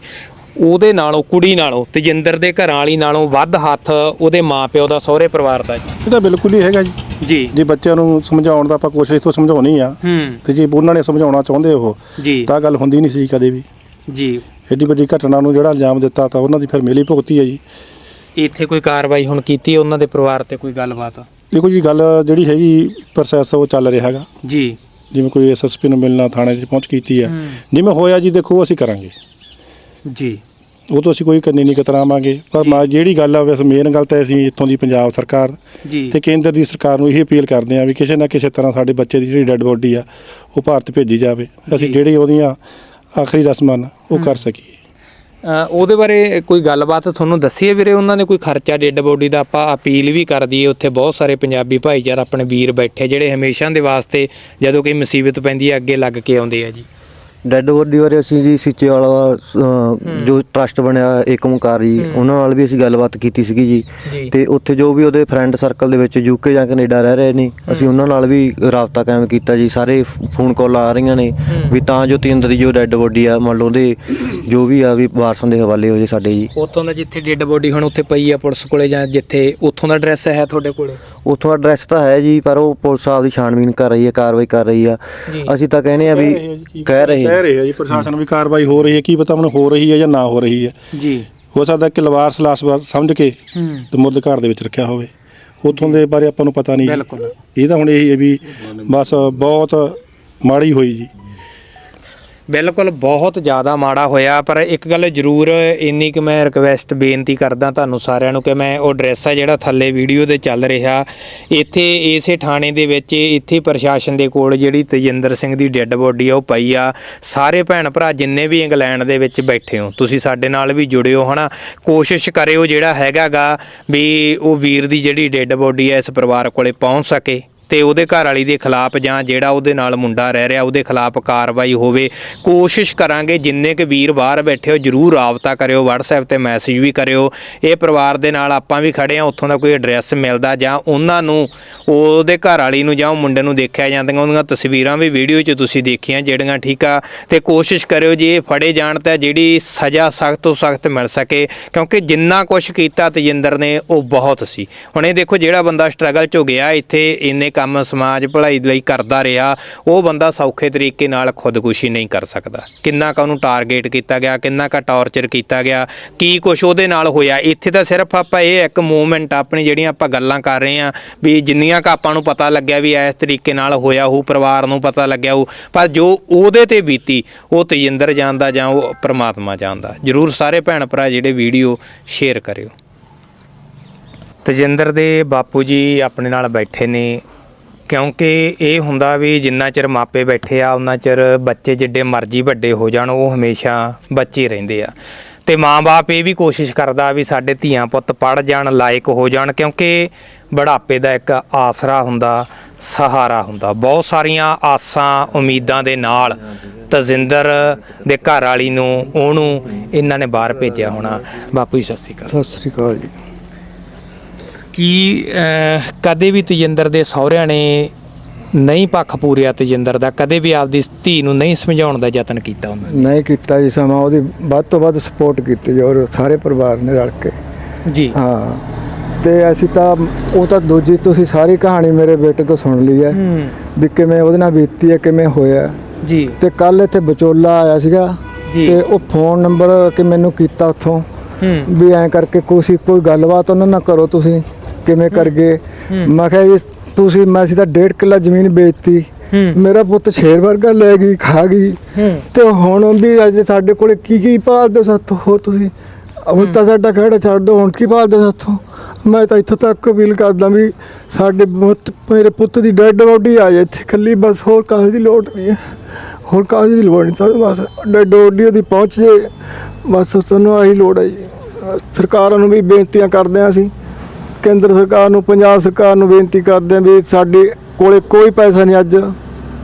ਉਹਦੇ ਨਾਲੋਂ ਕੁੜੀ ਨਾਲੋਂ ਤੇਜਿੰਦਰ ਦੇ ਘਰਾਂ ਵਾਲੀ ਨਾਲੋਂ ਵੱਧ ਹੱਥ ਉਹਦੇ ਮਾਪਿਓ ਦਾ ਸਹੁਰੇ ਪਰਿਵਾਰ ਦਾ ਜੀ। ਇਹ ਤਾਂ ਬਿਲਕੁਲ ਹੀ ਹੈਗਾ ਜੀ। ਜੀ। ਜੇ ਬੱਚਿਆਂ ਨੂੰ ਸਮਝਾਉਣ ਦਾ ਆਪਾਂ ਕੋਸ਼ਿਸ਼ ਤੋਂ ਸਮਝਾਉਣੀ ਆ ਹੂੰ। ਤੇ ਜੇ ਉਹਨਾਂ ਨੇ ਸਮਝਾਉਣਾ ਚਾਹੁੰਦੇ ਉਹ ਜੀ। ਤਾਂ ਗੱਲ ਹੁੰਦੀ ਨਹੀਂ ਸੀ ਕਦੇ ਵੀ। ਜੀ। ਐਡੀ ਵੱਡੀ ਘਟਨਾ ਨੂੰ ਜਿਹੜਾ ਇਲਜ਼ਾਮ ਦਿੱਤਾ ਤਾਂ ਉਹਨਾਂ ਦੀ ਫਿਰ ਮਿਲੀ ਭੁਗਤੀ ਹੈ ਜੀ। ਇੱਥੇ ਕੋਈ ਕਾਰਵਾਈ ਹੁਣ ਕੀਤੀ ਹੈ ਉਹਨਾਂ ਦੇ ਪਰਿਵਾਰ ਤੇ ਕੋਈ ਗੱਲਬਾਤ? ਦੇਖੋ ਜੀ ਗੱਲ ਜਿਹੜੀ ਹੈਗੀ ਪ੍ਰੋਸੈਸ ਉਹ ਚੱਲ ਰਿਹਾ ਹੈਗਾ। ਜੀ। ਜਿਵੇਂ ਕੋਈ ਐਸਐਸਪੀ ਨੂੰ ਮਿਲਣਾ ਥਾਣੇ 'ਚ ਪਹੁੰਚ ਕੀਤੀ ਆ। ਜਿਵੇਂ ਹੋਇਆ ਜੀ ਦੇਖੋ ਅਸੀਂ ਕਰਾਂਗੇ। ਜੀ। ਉਹ ਤੋਂ ਅਸੀਂ ਕੋਈ ਕਰਨੀ ਨਹੀਂ ਕਤਰਾਵਾਂਗੇ। ਪਰ ਮੈਂ ਜਿਹੜੀ ਗੱਲ ਆ ਵੈਸੇ ਮੇਨ ਗੱਲ ਤਾਂ ਅਸੀਂ ਇੱਥੋਂ ਦੀ ਪੰਜਾਬ ਸਰਕਾਰ ਜੀ। ਤੇ ਕੇਂਦਰ ਦੀ ਸਰਕਾਰ ਨੂੰ ਇਹ ਅਪੀਲ ਕਰਦੇ ਆ ਵੀ ਕਿਸੇ ਨਾ ਕਿਸੇ ਤਰ੍ਹਾਂ ਸਾਡੇ ਬੱਚੇ ਦੀ ਜਿਹੜੀ ਡੈੱਡ ਬੋਡੀ ਆ ਉਹ ਭਾਰਤ ਭੇਜੀ ਜਾਵੇ। ਅਸੀਂ। ਜਿਹੜੀ ਉਹਦੀਆਂ ਆਖਰੀ ਰਸਮਾਂ ਨੇ ਉਹ ਕਰ ਸਕੀਏ। ਉਹਦੇ ਬਾਰੇ ਕੋਈ ਗੱਲਬਾਤ ਤੁਹਾਨੂੰ ਦੱਸੀ ਹੈ ਵੀਰੇ? ਉਹਨਾਂ ਨੇ ਕੋਈ ਖਰਚਾ ਡੈੱਡ ਬੋਡੀ ਦਾ ਆਪਾਂ ਅਪੀਲ ਵੀ ਕਰ ਦਈਏ। ਉੱਥੇ ਬਹੁਤ ਸਾਰੇ ਪੰਜਾਬੀ ਭਾਈਚਾਰਾ ਆਪਣੇ ਵੀਰ ਬੈਠੇ ਜਿਹੜੇ ਹਮੇਸ਼ਾ ਦੇ ਵਾਸਤੇ ਜਦੋਂ ਕੋਈ ਮੁਸੀਬਤ ਪੈਂਦੀ ਹੈ ਅੱਗੇ ਲੱਗ ਕੇ ਆਉਂਦੇ ਆ ਜੀ। ਡੈੱਡ ਬੋਡੀ ਬਾਰੇ ਅਸੀਂ ਜੀ ਸਿੱਚੇ ਵਾਲਾ ਅਹ, ਜੋ ਟਰਸਟ ਬਣਿਆ ਏਕ ਓਮਕਾਰ ਜੀ ਉਹਨਾਂ ਨਾਲ ਵੀ ਅਸੀਂ ਗੱਲਬਾਤ ਕੀਤੀ ਸੀਗੀ ਜੀ। ਜੀ। ਤੇ ਉੱਥੇ ਜੋ ਵੀ ਉਹਦੇ ਫਰੈਂਡ ਸਰਕਲ ਦੇ ਵਿੱਚ ਯੂਕੇ ਜਾਂ ਕੈਨੇਡਾ ਰਹਿ ਰਹੇ ਨੇ ਅਸੀਂ ਉਹਨਾਂ ਨਾਲ ਵੀ ਰਾਬਤਾ ਕਾਇਮ ਕੀਤਾ ਜੀ। ਸਾਰੇ ਫੋਨ ਕਾਲ ਆ ਰਹੀਆਂ ਨੇ ਵੀ ਤਾਂ ਜੋ ਤੇਂਦਰ ਦੀ ਜੋ ਡੈੱਡ ਬੋਡੀ ਆ ਮੰਨ ਲਓ ਉਹਦੇ ਜੋ ਵੀ ਆ ਵੀ ਵਾਰਸਾਂ ਦੇ ਹਵਾਲੇ ਹੋ ਜੇ ਸਾਡੇ ਜੀ। ਉੱਥੋਂ ਦਾ ਜਿੱਥੇ ਡੈੱਡ ਬੋਡੀ ਹੁਣ ਉੱਥੇ ਪਈ ਆ ਪੁਲਿਸ ਕੋਲੇ ਜਾਂ ਜਿੱਥੇ ਉੱਥੋਂ ਦਾ ਐਡਰੈਸ ਹੈ ਤੁਹਾਡੇ ਕੋਲੇ? ਉੱਥੋਂ ਐਡਰੈਸ ਤਾਂ ਹੈ ਜੀ ਪਰ ਉਹ ਪੁਲਿਸ ਆਪਦੀ ਛਾਣਬੀਨ ਕਰ ਰਹੀ ਹੈ ਕਾਰਵਾਈ ਕਰ ਰਹੀ ਆ। ਅਸੀਂ ਤਾਂ ਕਹਿੰਦੇ ਆ ਵੀ ਕਹਿ ਰਹੇ ਕਹਿ ਰਹੇ ਆ। ਜੀ ਪ੍ਰਸ਼ਾਸਨ ਵੀ ਕਾਰਵਾਈ ਹੋ ਰਹੀ ਹੈ ਕੀ ਪਤਾ ਹੁਣ ਹੋ ਰਹੀ ਹੈ ਜਾਂ ਨਾ ਹੋ ਰਹੀ ਹੈ। ਜੀ। ਹੋ ਸਕਦਾ ਕਿ ਲਵਾਰਸ ਲਾਸ਼ ਵਾ- ਸਮਝ ਕੇ ਤੇ ਮੁੱਢ ਘਰ ਦੇ ਵਿੱਚ ਰੱਖਿਆ ਹੋਵੇ। ਉਥੋਂ ਦੇ ਬਾਰੇ ਆਪਾਂ ਨੂੰ ਪਤਾ ਨਹੀਂ। ਬਿਲਕੁਲ। ਇਹ ਤਾਂ ਹੁਣ ਇਹ ਹੈ ਵੀ ਬਸ ਬਹੁਤ ਮਾੜੀ ਹੋਈ ਜੀ। ਬਿਲਕੁਲ ਬਹੁਤ ਜ਼ਿਆਦਾ ਮਾੜਾ ਹੋਇਆ, ਪਰ ਇੱਕ ਗੱਲ ਜ਼ਰੂਰ ਇੰਨੀ ਕਿ ਮੈਂ ਰਿਕਵੈਸਟ ਬੇਨਤੀ ਕਰਦਾ ਤੁਹਾਨੂੰ ਸਾਰਿਆਂ ਨੂੰ ਕਿ ਮੈਂ ਉਹ ਐਡਰੈਸ ਆ ਜਿਹੜਾ ਥੱਲੇ ਵੀਡੀਓ ਦੇ ਚੱਲ ਰਿਹਾ। ਇੱਥੇ ਇਸੇ ਥਾਣੇ ਦੇ ਵਿੱਚ, ਇੱਥੇ ਪ੍ਰਸ਼ਾਸਨ ਦੇ ਕੋਲ ਜਿਹੜੀ ਤੇਜਿੰਦਰ ਸਿੰਘ ਦੀ ਡੈੱਡ ਬੋਡੀ ਆ, ਉਹ ਪਈ ਆ। ਸਾਰੇ ਭੈਣ ਭਰਾ ਜਿੰਨੇ ਵੀ ਇੰਗਲੈਂਡ ਦੇ ਵਿੱਚ ਬੈਠੇ ਹੋ, ਤੁਸੀਂ ਸਾਡੇ ਨਾਲ ਵੀ ਜੁੜਿਓ, ਹਨਾ? ਕੋਸ਼ਿਸ਼ ਕਰਿਓ ਜਿਹੜਾ ਹੈਗਾਗਾ ਵੀ ਉਹ ਵੀਰ ਦੀ ਜਿਹੜੀ ਡੈੱਡ ਬੋਡੀ ਆ, ਇਸ ਪਰਿਵਾਰ ਕੋਲੇ ਪਹੁੰਚ ਸਕੇ। ਤੇ ਉਹਦੇ ਘਰ ਵਾਲੀ ਦੇ ਖਿਲਾਫ ਜਾਂ ਜਿਹੜਾ ਉਹਦੇ ਨਾਲ ਮੁੰਡਾ ਰਹਿ ਰਿਹਾ, ਉਹਦੇ ਖਿਲਾਫ ਕਾਰਵਾਈ ਹੋਵੇ। ਕੋਸ਼ਿਸ਼ ਕਰਾਂਗੇ ਜਿੰਨੇ ਕੁ ਵੀਰ ਬਾਹਰ ਬੈਠੇ ਹੋ, ਜਰੂਰ ਰਾਬਤਾ ਕਰਿਓ, WhatsApp ਤੇ ਮੈਸੇਜ ਵੀ ਕਰਿਓ। ਇਹ ਪਰਿਵਾਰ ਦੇ ਨਾਲ ਆਪਾਂ ਵੀ ਖੜੇ ਆ ਉੱਥੋਂ ਦਾ ਕੋਈ ਐਡਰੈਸ ਮਿਲਦਾ ਜਾਂ ਉਹਨਾਂ ਨੂੰ, ਉਹਦੇ ਘਰ ਵਾਲੀ ਨੂੰ ਜਾਂ ਉਹ ਮੁੰਡੇ ਨੂੰ ਦੇਖਿਆ ਜਾਂਦੀਆਂ, ਉਹਦੀਆਂ ਤਸਵੀਰਾਂ ਵੀ ਵੀਡੀਓ 'ਚ ਤੁਸੀਂ ਦੇਖੀਆਂ ਜਿਹੜੀਆਂ ਠੀਕ ਆ। ਤੇ ਕੋਸ਼ਿਸ਼ ਕਰਿਓ ਜੇ ਇਹ ਫੜੇ ਜਾਣ ਤਾਂ ਜਿਹੜੀ ਸਜ਼ਾ ਸਖਤ ਤੋਂ ਸਖਤ ਮਿਲ ਸਕੇ, ਕਿਉਂਕਿ ਜਿੰਨਾ ਕੁਝ ਕੀਤਾ ਤੇਜਿੰਦਰ ਨੇ, ਉਹ ਬਹੁਤ ਸੀ। ਹੁਣ ਇਹ ਦੇਖੋ ਜਿਹੜਾ ਬੰਦਾ ਸਟਰਗਲ 'ਚ ਗਿਆ ਇੱਥੇ, ਇੰਨੇ ਕੰਮ ਸਮਾਜ ਭਲਾਈ ਲਈ ਕਰਦਾ ਰਿਹਾ, ਉਹ ਬੰਦਾ ਸੌਖੇ ਤਰੀਕੇ ਨਾਲ ਖੁਦਕੁਸ਼ੀ ਨਹੀਂ ਕਰ ਸਕਦਾ। ਕਿੰਨਾ ਕੁ ਉਹਨੂੰ ਟਾਰਗੇਟ ਕੀਤਾ ਗਿਆ, ਕਿੰਨਾ ਕੁ ਟੌਰਚਰ ਕੀਤਾ ਗਿਆ, ਕੀ ਕੁਝ ਉਹਦੇ ਨਾਲ ਹੋਇਆ? ਇੱਥੇ ਤਾਂ ਸਿਰਫ ਆਪਾਂ ਇਹ ਇੱਕ ਮੂਵਮੈਂਟ ਆਪਣੀ ਜਿਹੜੀਆਂ ਆਪਾਂ ਗੱਲਾਂ ਕਰ ਰਹੇ ਆ ਵੀ ਜਿੰਨੀਆਂ ਕ ਆਪਾਂ ਨੂੰ ਪਤਾ ਲੱਗਿਆ ਵੀ ਇਸ ਤਰੀਕੇ ਨਾਲ ਹੋਇਆ ਉਹ ਪਰਿਵਾਰ ਨੂੰ ਪਤਾ ਲੱਗਿਆ ਉਹ ਪਰ ਜੋ ਉਹਦੇ ਤੇ ਬੀਤੀ, ਉਹ ਤੇਜਿੰਦਰ ਜਾਣਦਾ ਜਾਂ ਉਹ ਪ੍ਰਮਾਤਮਾ ਜਾਣਦਾ ਜਰੂਰ ਸਾਰੇ ਭੈਣ ਭਰਾ ਜਿਹੜੇ ਵੀਡੀਓ ਸ਼ੇਅਰ ਕਰਿਓ। ਤੇਜਿੰਦਰ ਦੇ ਬਾਪੂ ਜੀ ਆਪਣੇ ਨਾਲ ਬੈਠੇ ਨੇ। ਕਿਉਂਕਿ ਇਹ ਹੁੰਦਾ ਵੀ ਜਿੰਨਾ ਚਿਰ ਮਾਪੇ ਬੈਠੇ ਆ, ਉਹਨਾਂ ਚਿਰ ਬੱਚੇ ਜਿੱਡੇ ਮਰਜ਼ੀ ਵੱਡੇ ਹੋ ਜਾਣ, ਉਹ ਹਮੇਸ਼ਾ ਬੱਚੇ ਰਹਿੰਦੇ ਆ। ਤੇ ਮਾਂ-ਬਾਪ ਇਹ ਵੀ ਕੋਸ਼ਿਸ਼ ਕਰਦਾ ਵੀ ਸਾਡੇ ਧੀਆਂ ਪੁੱਤ ਪੜ ਜਾਣ, ਲਾਇਕ ਹੋ ਜਾਣ, ਕਿਉਂਕਿ ਬੁਢਾਪੇ ਦਾ ਇੱਕ ਆਸਰਾ ਹੁੰਦਾ, ਸਹਾਰਾ ਹੁੰਦਾ। ਬਹੁਤ ਸਾਰੀਆਂ ਆਸਾਂ, ਉਮੀਦਾਂ ਦੇ ਨਾਲ ਤਜਿੰਦਰ ਦੇ ਘਰ ਵਾਲੀ ਨੂੰ, ਉਹਨੂੰ ਇਹਨਾਂ ਨੇ ਬਾਹਰ ਭੇਜਿਆ ਹੋਣਾ। ਬਾਪੂ ਜੀ, ਸਤਿ ਸ਼੍ਰੀ ਅਕਾਲ। ਸਤਿ ਸ੍ਰੀ ਅਕਾਲ ਜੀ। ਕੀ ਕਦੇ ਵੀ ਤੇਜਿੰਦਰ ਦੇ ਸਹੁਰਿਆਂ ਨੇ ਨਹੀਂ ਪੱਖ ਪੂਰਿਆ ਤੇਜਿੰਦਰ ਦਾ? ਕਦੇ ਵੀ ਆਪਦੀ ਧੀ ਨੂੰ ਨਹੀਂ ਸਮਝਾਉਣ ਦਾ ਯਤਨ ਕੀਤਾ ਉਹਨਾਂ ਨਹੀਂ ਕੀਤਾ ਜੀ ਸਮਾਂ। ਉਹਦੀ ਵੱਧ ਤੋਂ ਵੱਧ ਸਪੋਰਟ ਕੀਤੀ ਜੀ ਔਰ ਸਾਰੇ ਪਰਿਵਾਰ ਨੇ ਰਲ ਕੇ। ਨੇ ਜੀ। ਹਾਂ। ਤੇ ਅਸੀਂ ਤਾਂ ਉਹ ਤਾਂ ਦੂਜੀ ਤੁਸੀਂ ਸਾਰੀ ਕਹਾਣੀ ਮੇਰੇ ਬੇਟੇ ਤੋਂ ਸੁਣ ਲਈ ਹੈ। ਵੀ ਕਿਵੇਂ ਉਹਦੇ ਨਾਲ ਬੀਤੀ ਹੈ ਕਿਵੇਂ ਹੋਇਆ। ਜੀ। ਤੇ ਕੱਲ ਇੱਥੇ ਵਿਚੋਲਾ ਆਇਆ ਸੀਗਾ। ਤੇ ਉਹ ਫੋਨ ਨੰਬਰ ਕਿ ਮੈਨੂੰ ਕੀਤਾ ਉੱਥੋਂ। ਹੂੰ। ਵੀ ਐਂ ਕਰਕੇ ਕੋਈ ਕੋਈ ਗੱਲਬਾਤ ਉਹਨਾਂ ਨਾਲ ਕਰੋ ਤੁਸੀਂ। ਕਿਵੇਂ ਕਰਗੇ ਮੈਂ ਕਿਹਾ ਜੀ ਤੁਸੀਂ ਮੈਂ ਅਸੀਂ ਤਾਂ ਡੇਢ ਕਿੱਲਾ ਜ਼ਮੀਨ ਵੇਚਤੀ। ਮੇਰਾ ਪੁੱਤ ਸ਼ੇਰ ਵਰਗਾ ਲੈ ਗਈ ਖਾ ਗਈ। ਤੇ ਹੁਣ ਵੀ ਅੱਜ ਸਾਡੇ ਕੋਲੇ ਕੀ ਕੀ ਭਾਲਦੇ ਸਾਥੋਂ? ਹੋਰ ਤੁਸੀਂ ਹੁਣ ਤਾਂ ਸਾਡਾ ਖੜਾ ਛੱਡ ਦੋ ਹੁਣ ਕੀ ਭਾਲਦੇ ਸਾਥੋਂ? ਮੈਂ ਤਾਂ ਇੱਥੋਂ ਤੱਕ ਅਪੀਲ ਕਰਦਾ ਵੀ ਸਾਡੇ ਮੇਰੇ ਪੁੱਤ ਦੀ ਡੈੱਡ ਬੋਡੀ ਆ ਜਾਏ ਇੱਥੇ ਕੱਲੀ ਬਸ ਹੋਰ ਕਾਹਦੀ ਦੀ ਲੋੜ ਨਹੀਂ ਹੈ? ਹੋਰ ਕਾਹਦੀ ਦੀ ਲੋੜ ਨਹੀਂ ਸਾਨੂੰ ਬਸ ਡੈੱਡ ਬੋਡੀ ਉਹਦੀ ਪਹੁੰਚ ਜੇ ਬਸ ਸਾਨੂੰ ਆਹੀ ਲੋੜ ਹੈ ਜੀ। ਸਰਕਾਰਾਂ ਨੂੰ ਵੀ ਬੇਨਤੀਆਂ ਕਰਦੇ ਹਾਂ ਅਸੀਂ। ਕੇਂਦਰ ਸਰਕਾਰ ਨੂੰ ਪੰਜਾਬ ਸਰਕਾਰ ਨੂੰ ਬੇਨਤੀ ਕਰਦੇ ਹਾਂ ਵੀ ਸਾਡੇ ਕੋਲੇ ਕੋਈ ਪੈਸਾ ਨਹੀਂ ਅੱਜ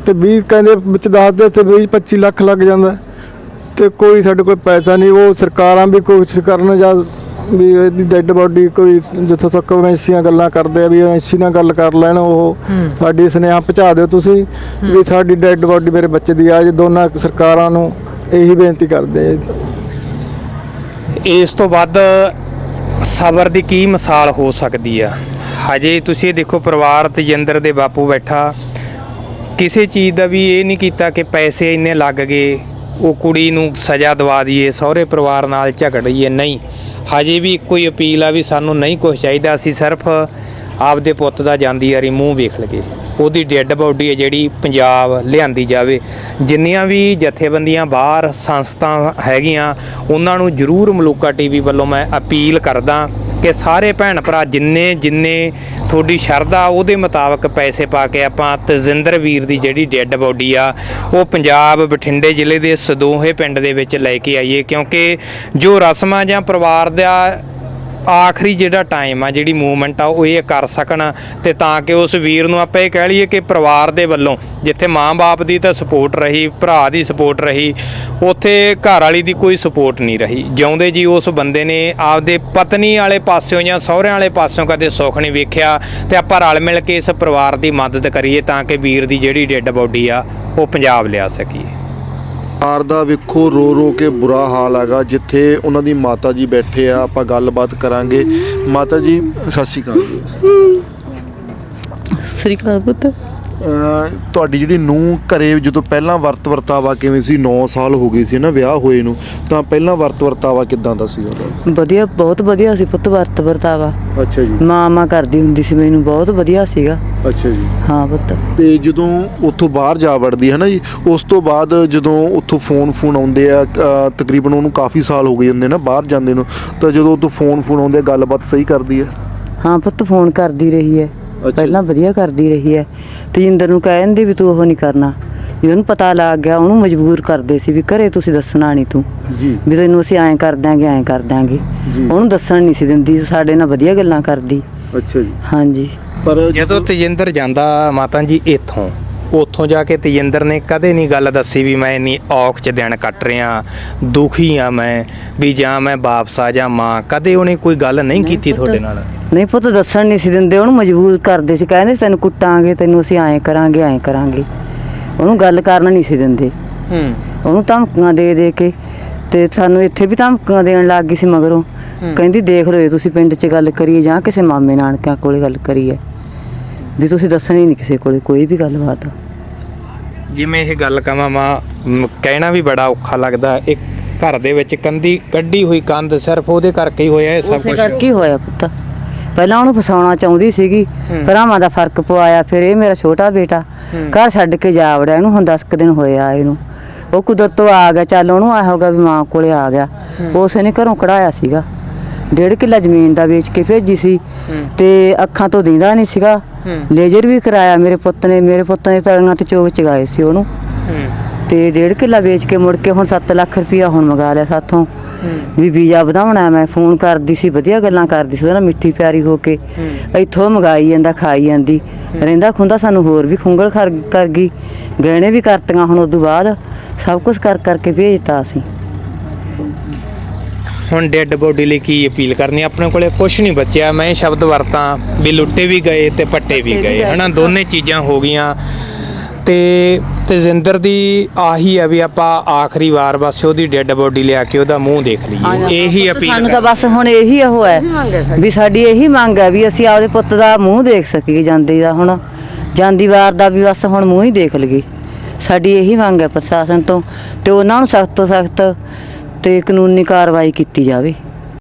ਤੇ 20 ਕਹਿੰਦੇ ਵਿੱਚ ਦੱਸਦੇ ਤੇ 20 25 ਲੱਖ ਲੱਗ ਜਾਂਦਾ ਤੇ ਕੋਈ ਸਾਡੇ ਕੋਲ ਪੈਸਾ ਨਹੀਂ ਉਹ ਸਰਕਾਰਾਂ ਵੀ ਕੋਸ਼ਿਸ਼ ਕਰਨ ਜਾਂ ਵੀ ਇਹਦੀ ਡੈੱਡ ਬੋਡੀ ਕੋਈ ਜਿੱਥੋਂ ਤੱਕ ਐਂਸੀਆਂ ਗੱਲਾਂ ਕਰਦੇ ਆ ਵੀ ਐਂਸੀ ਨਾਲ ਗੱਲ ਕਰ ਲੈਣ ਉਹ ਸਾਡੀ ਸੁਨੇਹਾ ਪਹੁੰਚਾ ਦਿਓ ਤੁਸੀਂ ਵੀ ਸਾਡੀ ਡੈੱਡ ਬੋਡੀ ਮੇਰੇ ਬੱਚੇ ਦੀ ਆ ਜੇ ਦੋਨਾਂ ਸਰਕਾਰਾਂ ਨੂੰ ਇਹੀ ਬੇਨਤੀ ਕਰਦੇ ਆ। ਇਸ ਤੋਂ ਵੱਧ ਸਬਰ ਦੀ ਕੀ ਮਿਸਾਲ ਹੋ ਸਕਦੀ ਆ? ਹਜੇ ਤੁਸੀਂ ਦੇਖੋ ਪਰਿਵਾਰ ਤੇਜਿੰਦਰ ਦੇ ਬਾਪੂ ਬੈਠਾ। ਕਿਸੇ ਚੀਜ਼ ਦਾ ਵੀ ਇਹ ਨਹੀਂ ਕੀਤਾ ਕਿ ਪੈਸੇ ਇੰਨੇ ਲੱਗ ਗਏ, ਉਹ ਕੁੜੀ ਨੂੰ ਸਜ਼ਾ ਦਵਾ ਦਈਏ, ਸਹੁਰੇ ਪਰਿਵਾਰ ਨਾਲ ਝਗੜੀਏ ਨਹੀਂ, ਹਜੇ ਵੀ ਇੱਕੋ ਹੀ ਅਪੀਲ ਆ ਵੀ ਸਾਨੂੰ ਨਹੀਂ ਕੁਝ ਚਾਹੀਦਾ। ਅਸੀਂ ਸਿਰਫ ਆਪਦੇ ਪੁੱਤ ਦਾ ਜਾਂਦੀ ਵਾਰੀ ਮੂੰਹ ਵੇਖ ਲਗੇ ਉਹਦੀ ਡੈੱਡ ਬਾਡੀ ਹੈ ਜਿਹੜੀ ਪੰਜਾਬ ਲਿਆਂਦੀ ਜਾਵੇ। ਜਿੰਨੀਆਂ ਵੀ ਜਥੇਬੰਦੀਆਂ, ਬਾਹਰ ਸੰਸਥਾ ਹੈਗੀਆਂ, ਉਹਨਾਂ ਨੂੰ ਜ਼ਰੂਰ ਮਲੂਕਾ ਟੀਵੀ ਵੱਲੋਂ ਮੈਂ ਅਪੀਲ ਕਰਦਾ ਕਿ ਸਾਰੇ ਭੈਣ ਭਰਾ ਜਿੰਨੇ ਜਿੰਨੇ ਤੁਹਾਡੀ ਸ਼ਰਧਾ, ਉਹਦੇ ਮੁਤਾਬਕ ਪੈਸੇ ਪਾ ਕੇ ਆਪਾਂ ਤਜਿੰਦਰ ਵੀਰ ਦੀ ਜਿਹੜੀ ਡੈੱਡ ਬਾਡੀ ਆ, ਉਹ ਪੰਜਾਬ ਬਠਿੰਡੇ ਜ਼ਿਲ੍ਹੇ ਦੇ ਸਦੋਹੇ ਪਿੰਡ ਦੇ ਵਿੱਚ ਲੈ ਕੇ ਆਈਏ। ਕਿਉਂਕਿ ਜੋ ਰਸਮਾਂ ਜਾਂ ਪਰਿਵਾਰ ਦਾ ਆਖਰੀ ਜਿਹੜਾ ਟਾਈਮ ਆ, ਜਿਹੜੀ ਮੂਵਮੈਂਟ ਆ, ਉਹ ਇਹ ਕਰ ਸਕਣ ਤੇ ਤਾਂ ਕਿ ਉਸ ਵੀਰ ਨੂੰ ਆਪਾਂ ਇਹ ਕਹਿ ਲਈਏ ਕਿ ਪਰਿਵਾਰ ਦੇ ਵੱਲੋਂ ਜਿੱਥੇ ਮਾਂ-ਬਾਪ ਦੀ ਤਾਂ ਸਪੋਰਟ ਰਹੀ, ਭਰਾ ਦੀ ਸਪੋਰਟ ਰਹੀ, ਉੱਥੇ ਘਰ ਵਾਲੀ ਦੀ ਕੋਈ ਸਪੋਰਟ ਨਹੀਂ ਰਹੀ। ਜਿਉਂਦੇ ਜੀ ਉਸ ਬੰਦੇ ਨੇ ਆਪਦੇ ਪਤਨੀ ਵਾਲੇ ਪਾਸਿਓਂ ਜਾਂ ਸਹੁਰਿਆਂ ਵਾਲੇ ਪਾਸਿਓਂ ਕਦੇ ਸੁੱਖ ਨਹੀਂ ਵੇਖਿਆ ਤੇ ਆਪਾਂ ਰਲ ਮਿਲ ਕੇ ਇਸ ਪਰਿਵਾਰ ਦੀ ਮਦਦ ਕਰੀਏ ਤਾਂ ਕਿ ਵੀਰ ਦੀ ਜਿਹੜੀ ਡੈੱਡ ਬੋਡੀ ਆ, ਉਹ ਪੰਜਾਬ ਲਿਆ ਸਕੀਏ। ਪਰਿਵਾਰ ਦਾ ਵੇਖੋ, ਰੋ ਰੋ ਕੇ ਬੁਰਾ ਹਾਲ ਹੈਗਾ। ਜਿੱਥੇ ਉਹਨਾਂ ਦੀ ਮਾਤਾ ਜੀ ਬੈਠੇ ਆ, ਆਪਾਂ ਗੱਲਬਾਤ ਕਰਾਂਗੇ। ਮਾਤਾ ਜੀ, ਸਤਿ ਸ਼੍ਰੀ ਅਕਾਲ ਜੀ। ਸ੍ਰੀ ਅਕਾਲ ਪੁੱਤ। ਤੁਹਾਡੀ ਜਿਹੜੀ ਨੂੰ ਘਰੇ ਜਦੋਂ ਪਹਿਲਾਂ ਵਰਤ ਵਰਤਾਵਾ ਕਿਵੇਂ ਸੀ? 9 ਸਾਲ ਹੋ ਗਏ ਸੀ ਨਾ ਵਿਆਹ ਹੋਏ ਨੂੰ ਤਾਂ ਪਹਿਲਾਂ ਵਰਤ ਵਰਤਾਵਾ ਕਿਦਾਂ ਦਾ ਸੀ ਉਹਦਾ ਵਧੀਆ ਬਹੁਤ ਵਧੀਆ ਸੀ ਪੁੱਤ ਵਰਤ ਵਰਤਾਵਾ। ਅੱਛਾ ਜੀ। ਮਾਂ ਮਾਂ ਕਰਦੀ ਹੁੰਦੀ ਸੀ ਮੈਨੂੰ ਬਹੁਤ ਵਧੀਆ ਸੀਗਾ। ਅੱਛਾ ਜੀ। ਹਾਂ ਪੁੱਤ। ਤੇ ਜਦੋਂ ਉੱਥੋਂ ਬਾਹਰ ਜਾ ਵੜਦੀ ਹੈ ਨਾ ਜੀ ਉਸ ਤੋਂ ਬਾਅਦ ਜਦੋਂ ਉੱਥੋਂ ਫੋਨ ਫੋਨ ਆਉਂਦੇ ਆ ਤਕਰੀਬਨ ਉਹਨੂੰ ਕਾਫੀ ਸਾਲ ਹੋ ਗਏ ਹੁੰਦੇ ਨਾ ਬਾਹਰ ਜਾਂਦੇ ਨੂੰ ਤਾਂ ਜਦੋਂ ਉੱਥੋਂ ਫੋਨ ਫੋਨ ਆਉਂਦੇ ਗੱਲਬਾਤ ਸਹੀ ਕਰਦੀ ਹੈ? ਹਾਂ ਪੁੱਤ ਫੋਨ ਕਰਦੀ ਰਹੀ ਹੈ। ਪਹਿਲਾਂ ਵਧੀਆ ਕਰਦੀ ਰਹੀ ਹੈ ਤੇਜਿੰਦਰ ਨੂੰ ਕਹਿੰਦੇ ਵੀ ਤੂੰ ਉਹ ਨਹੀਂ ਕਰਨਾ। ਵੀ ਉਹਨੂੰ ਪਤਾ ਲੱਗ ਗਿਆ ਉਹਨੂੰ ਮਜਬੂਰ ਕਰਦੇ ਸੀ ਵੀ ਘਰੇ ਤੁਸੀਂ ਦੱਸਣਾ ਨਹੀਂ ਤੂੰ। ਜੀ। ਵੀ ਤੈਨੂੰ ਅਸੀਂ ਐਂ ਕਰ ਦਾਂਗੇ ਐਂ ਕਰ ਦਾਂਗੇ। ਉਹਨੂੰ ਦੱਸਣ ਨਹੀਂ ਸੀ ਦਿੰਦੀ ਸਾਡੇ ਨਾਲ ਵਧੀਆ ਗੱਲਾਂ ਕਰਦੀ। ਅੱਛਾ ਜੀ। ਹਾਂਜੀ। ਪਰ ਜਦੋਂ ਤੇਜਿੰਦਰ ਜਾਂਦਾ ਮਾਤਾ ਜੀ ਇੱਥੋਂ ਉੱਥੋਂ ਜਾ ਕੇ ਤੇਜਿੰਦਰ ਨੇ ਕਦੇ ਨਹੀਂ ਗੱਲ ਦੱਸੀ ਵੀ ਮੈਂ ਇੰਨੀ ਔਖ ਚ ਦਿਨ ਕੱਟ ਰਿਹਾ ਦੁਖੀ ਆ ਮੈਂ ਵੀ ਜਾਂ ਮੈਂ ਵਾਪਸ ਆ ਜਾ ਮਾਂ ਕਦੇ ਉਹਨੇ ਕੋਈ ਗੱਲ ਨਹੀਂ ਕੀਤੀ ਤੁਹਾਡੇ ਨਾਲ? ਨਹੀਂ ਪੁੱਤ ਦੱਸਣ ਨਹੀਂ ਸੀ ਦਿੰਦੇ ਉਹਨੂੰ ਮਜਬੂਰ ਕਰਦੇ ਸੀ ਕਹਿੰਦੇ ਤੈਨੂੰ ਕੁੱਟਾਂਗੇ ਤੈਨੂੰ ਅਸੀਂ ਐਂ ਕਰਾਂਗੇ ਐਂ ਕਰਾਂਗੇ। ਉਹਨੂੰ ਗੱਲ ਕਰਨ ਨਹੀਂ ਸੀ ਦਿੰਦੇ। ਹੂੰ। ਉਹਨੂੰ ਧਮਕੀਆਂ ਦੇ ਦੇ ਕੇ ਤੇ ਸਾਨੂੰ ਇੱਥੇ ਵੀ ਧਮਕੀਆਂ ਦੇਣ ਲੱਗ ਗਈ ਸੀ ਮਗਰੋਂ। ਕਹਿੰਦੀ ਦੇਖ ਲਓ ਜੇ ਤੁਸੀਂ ਪਿੰਡ 'ਚ ਗੱਲ ਕਰੀਏ ਜਾਂ ਕਿਸੇ ਮਾਮੇ ਨਾਨਕਿਆਂ ਕੋਲੇ ਗੱਲ ਕਰੀਏ। ਵੀ ਤੁਸੀਂ ਦੱਸਣੀ ਨਹੀਂ ਕਿਸੇ ਕੋਲੇ ਕੋਈ ਵੀ ਗੱਲਬਾਤ। ਜਿਵੇਂ ਇਹ ਗੱਲ ਕਵਾਂ ਮਾਂ ਕਹਿਣਾ ਵੀ ਬੜਾ ਔਖਾ ਲੱਗਦਾ। ਇੱਕ ਘਰ ਦੇ ਵਿੱਚ ਕੰਦੀ ਕੱਢੀ ਹੋਈ ਕੰਧ ਸਿਰਫ ਉਹਦੇ ਕਰਕੇ ਹੀ ਹੋਇਆ ਇਹ ਸਭ ਉਸੇ ਕੁਝ ਕਰਕੇ ਹੀ ਹੋਇਆ ਪੁੱਤ। ਪਹਿਲਾਂ ਉਹਨੂੰ ਫਸਾਉਣਾ ਚਾਹੁੰਦੀ ਸੀਗੀ ਭਰਾਵਾਂ ਦਾ ਫ਼ਰਕ ਪਵਾਇਆ ਫਿਰ ਇਹ ਮੇਰਾ ਛੋਟਾ ਬੇਟਾ। ਘਰ ਛੱਡ ਕੇ ਜਾ ਵੜਿਆ ਇਹਨੂੰ ਹੁਣ 10 ਕੁ ਦਿਨ ਹੋਏ ਆ ਇਹਨੂੰ। ਉਹ ਕੁਦਰਤ ਤੋਂ ਆ ਗਿਆ ਚੱਲ ਉਹਨੂੰ ਆ ਹੋਗਾ ਵੀ ਮਾਂ ਕੋਲੇ ਆ ਗਿਆ। ਉਸੇ ਨੇ ਘਰੋਂ ਕਢਾਇਆ ਸੀਗਾ। ਡੇਢ ਕਿੱਲਾ ਜ਼ਮੀਨ ਦਾ ਵੇਚ ਕੇ ਭੇਜੀ ਸੀ ਤੇ ਅੱਖਾਂ ਤੋਂ ਦੀਂਦਾ ਨਹੀਂ ਸੀਗਾ। ਲੇਜ਼ਰ ਵੀ ਕਰਾਇਆ ਮੇਰੇ ਪੁੱਤ ਨੇ ਮੇਰੇ ਪੁੱਤ ਨੇ ਤਲੀਆਂ ਤੇ ਚੋਗ ਚਗਾਏ ਸੀ ਉਹਨੂੰ। ਤੇ ਡੇਢ ਕਿੱਲਾ ਵੇਚ ਕੇ ਮੁੜ ਕੇ ਹੁਣ 7 ਲੱਖ ਰੁਪਇਆ ਹੁਣ ਮੰਗਾ ਲਿਆ ਸਾਥੋਂ। ਵੀ ਵੀਜ਼ਾ ਵਧਾਉਣਾ ਮੈਂ ਫੋਨ ਕਰਦੀ ਸੀ ਵਧੀਆ ਗੱਲਾਂ ਕਰਦੀ ਸੀ ਉਹਦੇ ਮਿੱਠੀ ਪਿਆਰੀ ਹੋ ਕੇ। ਇੱਥੋਂ ਮੰਗਾਈ ਜਾਂਦਾ ਖਾਈ ਜਾਂਦੀ। ਰਹਿੰਦਾ ਖੁੰਦਾ ਸਾਨੂੰ ਹੋਰ ਵੀ ਖੁੰਗਲ ਕਰ ਕਰ ਗਈ। ਗਹਿਣੇ ਵੀ ਕਰਤੀਆਂ ਹੁਣ ਉਦੋਂ ਬਾਅਦ। ਸਭ ਕੁਝ ਕਰ ਕਰਕੇ ਭੇਜਤਾ ਅਸੀਂ। ਹੁਣ ਡੈੱਡ ਬੋਡੀ ਲਈ ਕੀ ਅਪੀਲ ਕਰਨੀ? ਆਪਣੇ ਕੋਲੇ ਕੁਝ ਨਹੀਂ ਬਚਿਆ। ਮੈਂ ਇਹ ਸ਼ਬਦ ਵਰਤਾਂ ਵੀ ਲੁੱਟੇ ਵੀ ਗਏ ਤੇ ਪੱਟੇ ਵੀ ਗਏ। ਹਨਾ? ਦੋਨੇ ਚੀਜ਼ਾਂ ਹੋ ਗਈਆਂ। ਤੇ ਤੇਜਿੰਦਰ ਦੀ ਆਹੀ ਆ ਵੀ ਆਪਾਂ ਆਖਰੀ ਵਾਰ ਬਸ ਉਹਦੀ ਡੈੱਡ ਬੋਡੀ ਲਿਆ ਕੇ ਉਹਦਾ ਮੂੰਹ ਦੇਖ ਲਈਏ। ਇਹੀ ਅਪੀਲ ਸਾਨੂੰ ਤਾਂ ਬਸ ਹੁਣ ਇਹੀ ਉਹ ਹੈ ਵੀ ਸਾਡੀ ਇਹੀ ਮੰਗ ਹੈ ਵੀ ਅਸੀਂ ਆਪਦੇ ਪੁੱਤ ਦਾ ਮੂੰਹ ਦੇਖ ਸਕੀਏ ਜਾਂਦੀ ਦਾ ਹੁਣ। ਜਾਂਦੀ ਵਾਰ ਦਾ ਵੀ ਬਸ ਹੁਣ ਮੂੰਹ ਹੀ ਦੇਖ ਲਈਏ। ਸਾਡੀ ਇਹੀ ਮੰਗ ਹੈ ਪ੍ਰਸ਼ਾਸਨ ਤੋਂ। ਤੇ ਉਹਨਾਂ ਨੂੰ ਸਖਤ ਤੋਂ ਸਖਤ ਤੇ ਕਾਨੂੰਨੀ ਕਾਰਵਾਈ ਕੀਤੀ ਜਾਵੇ।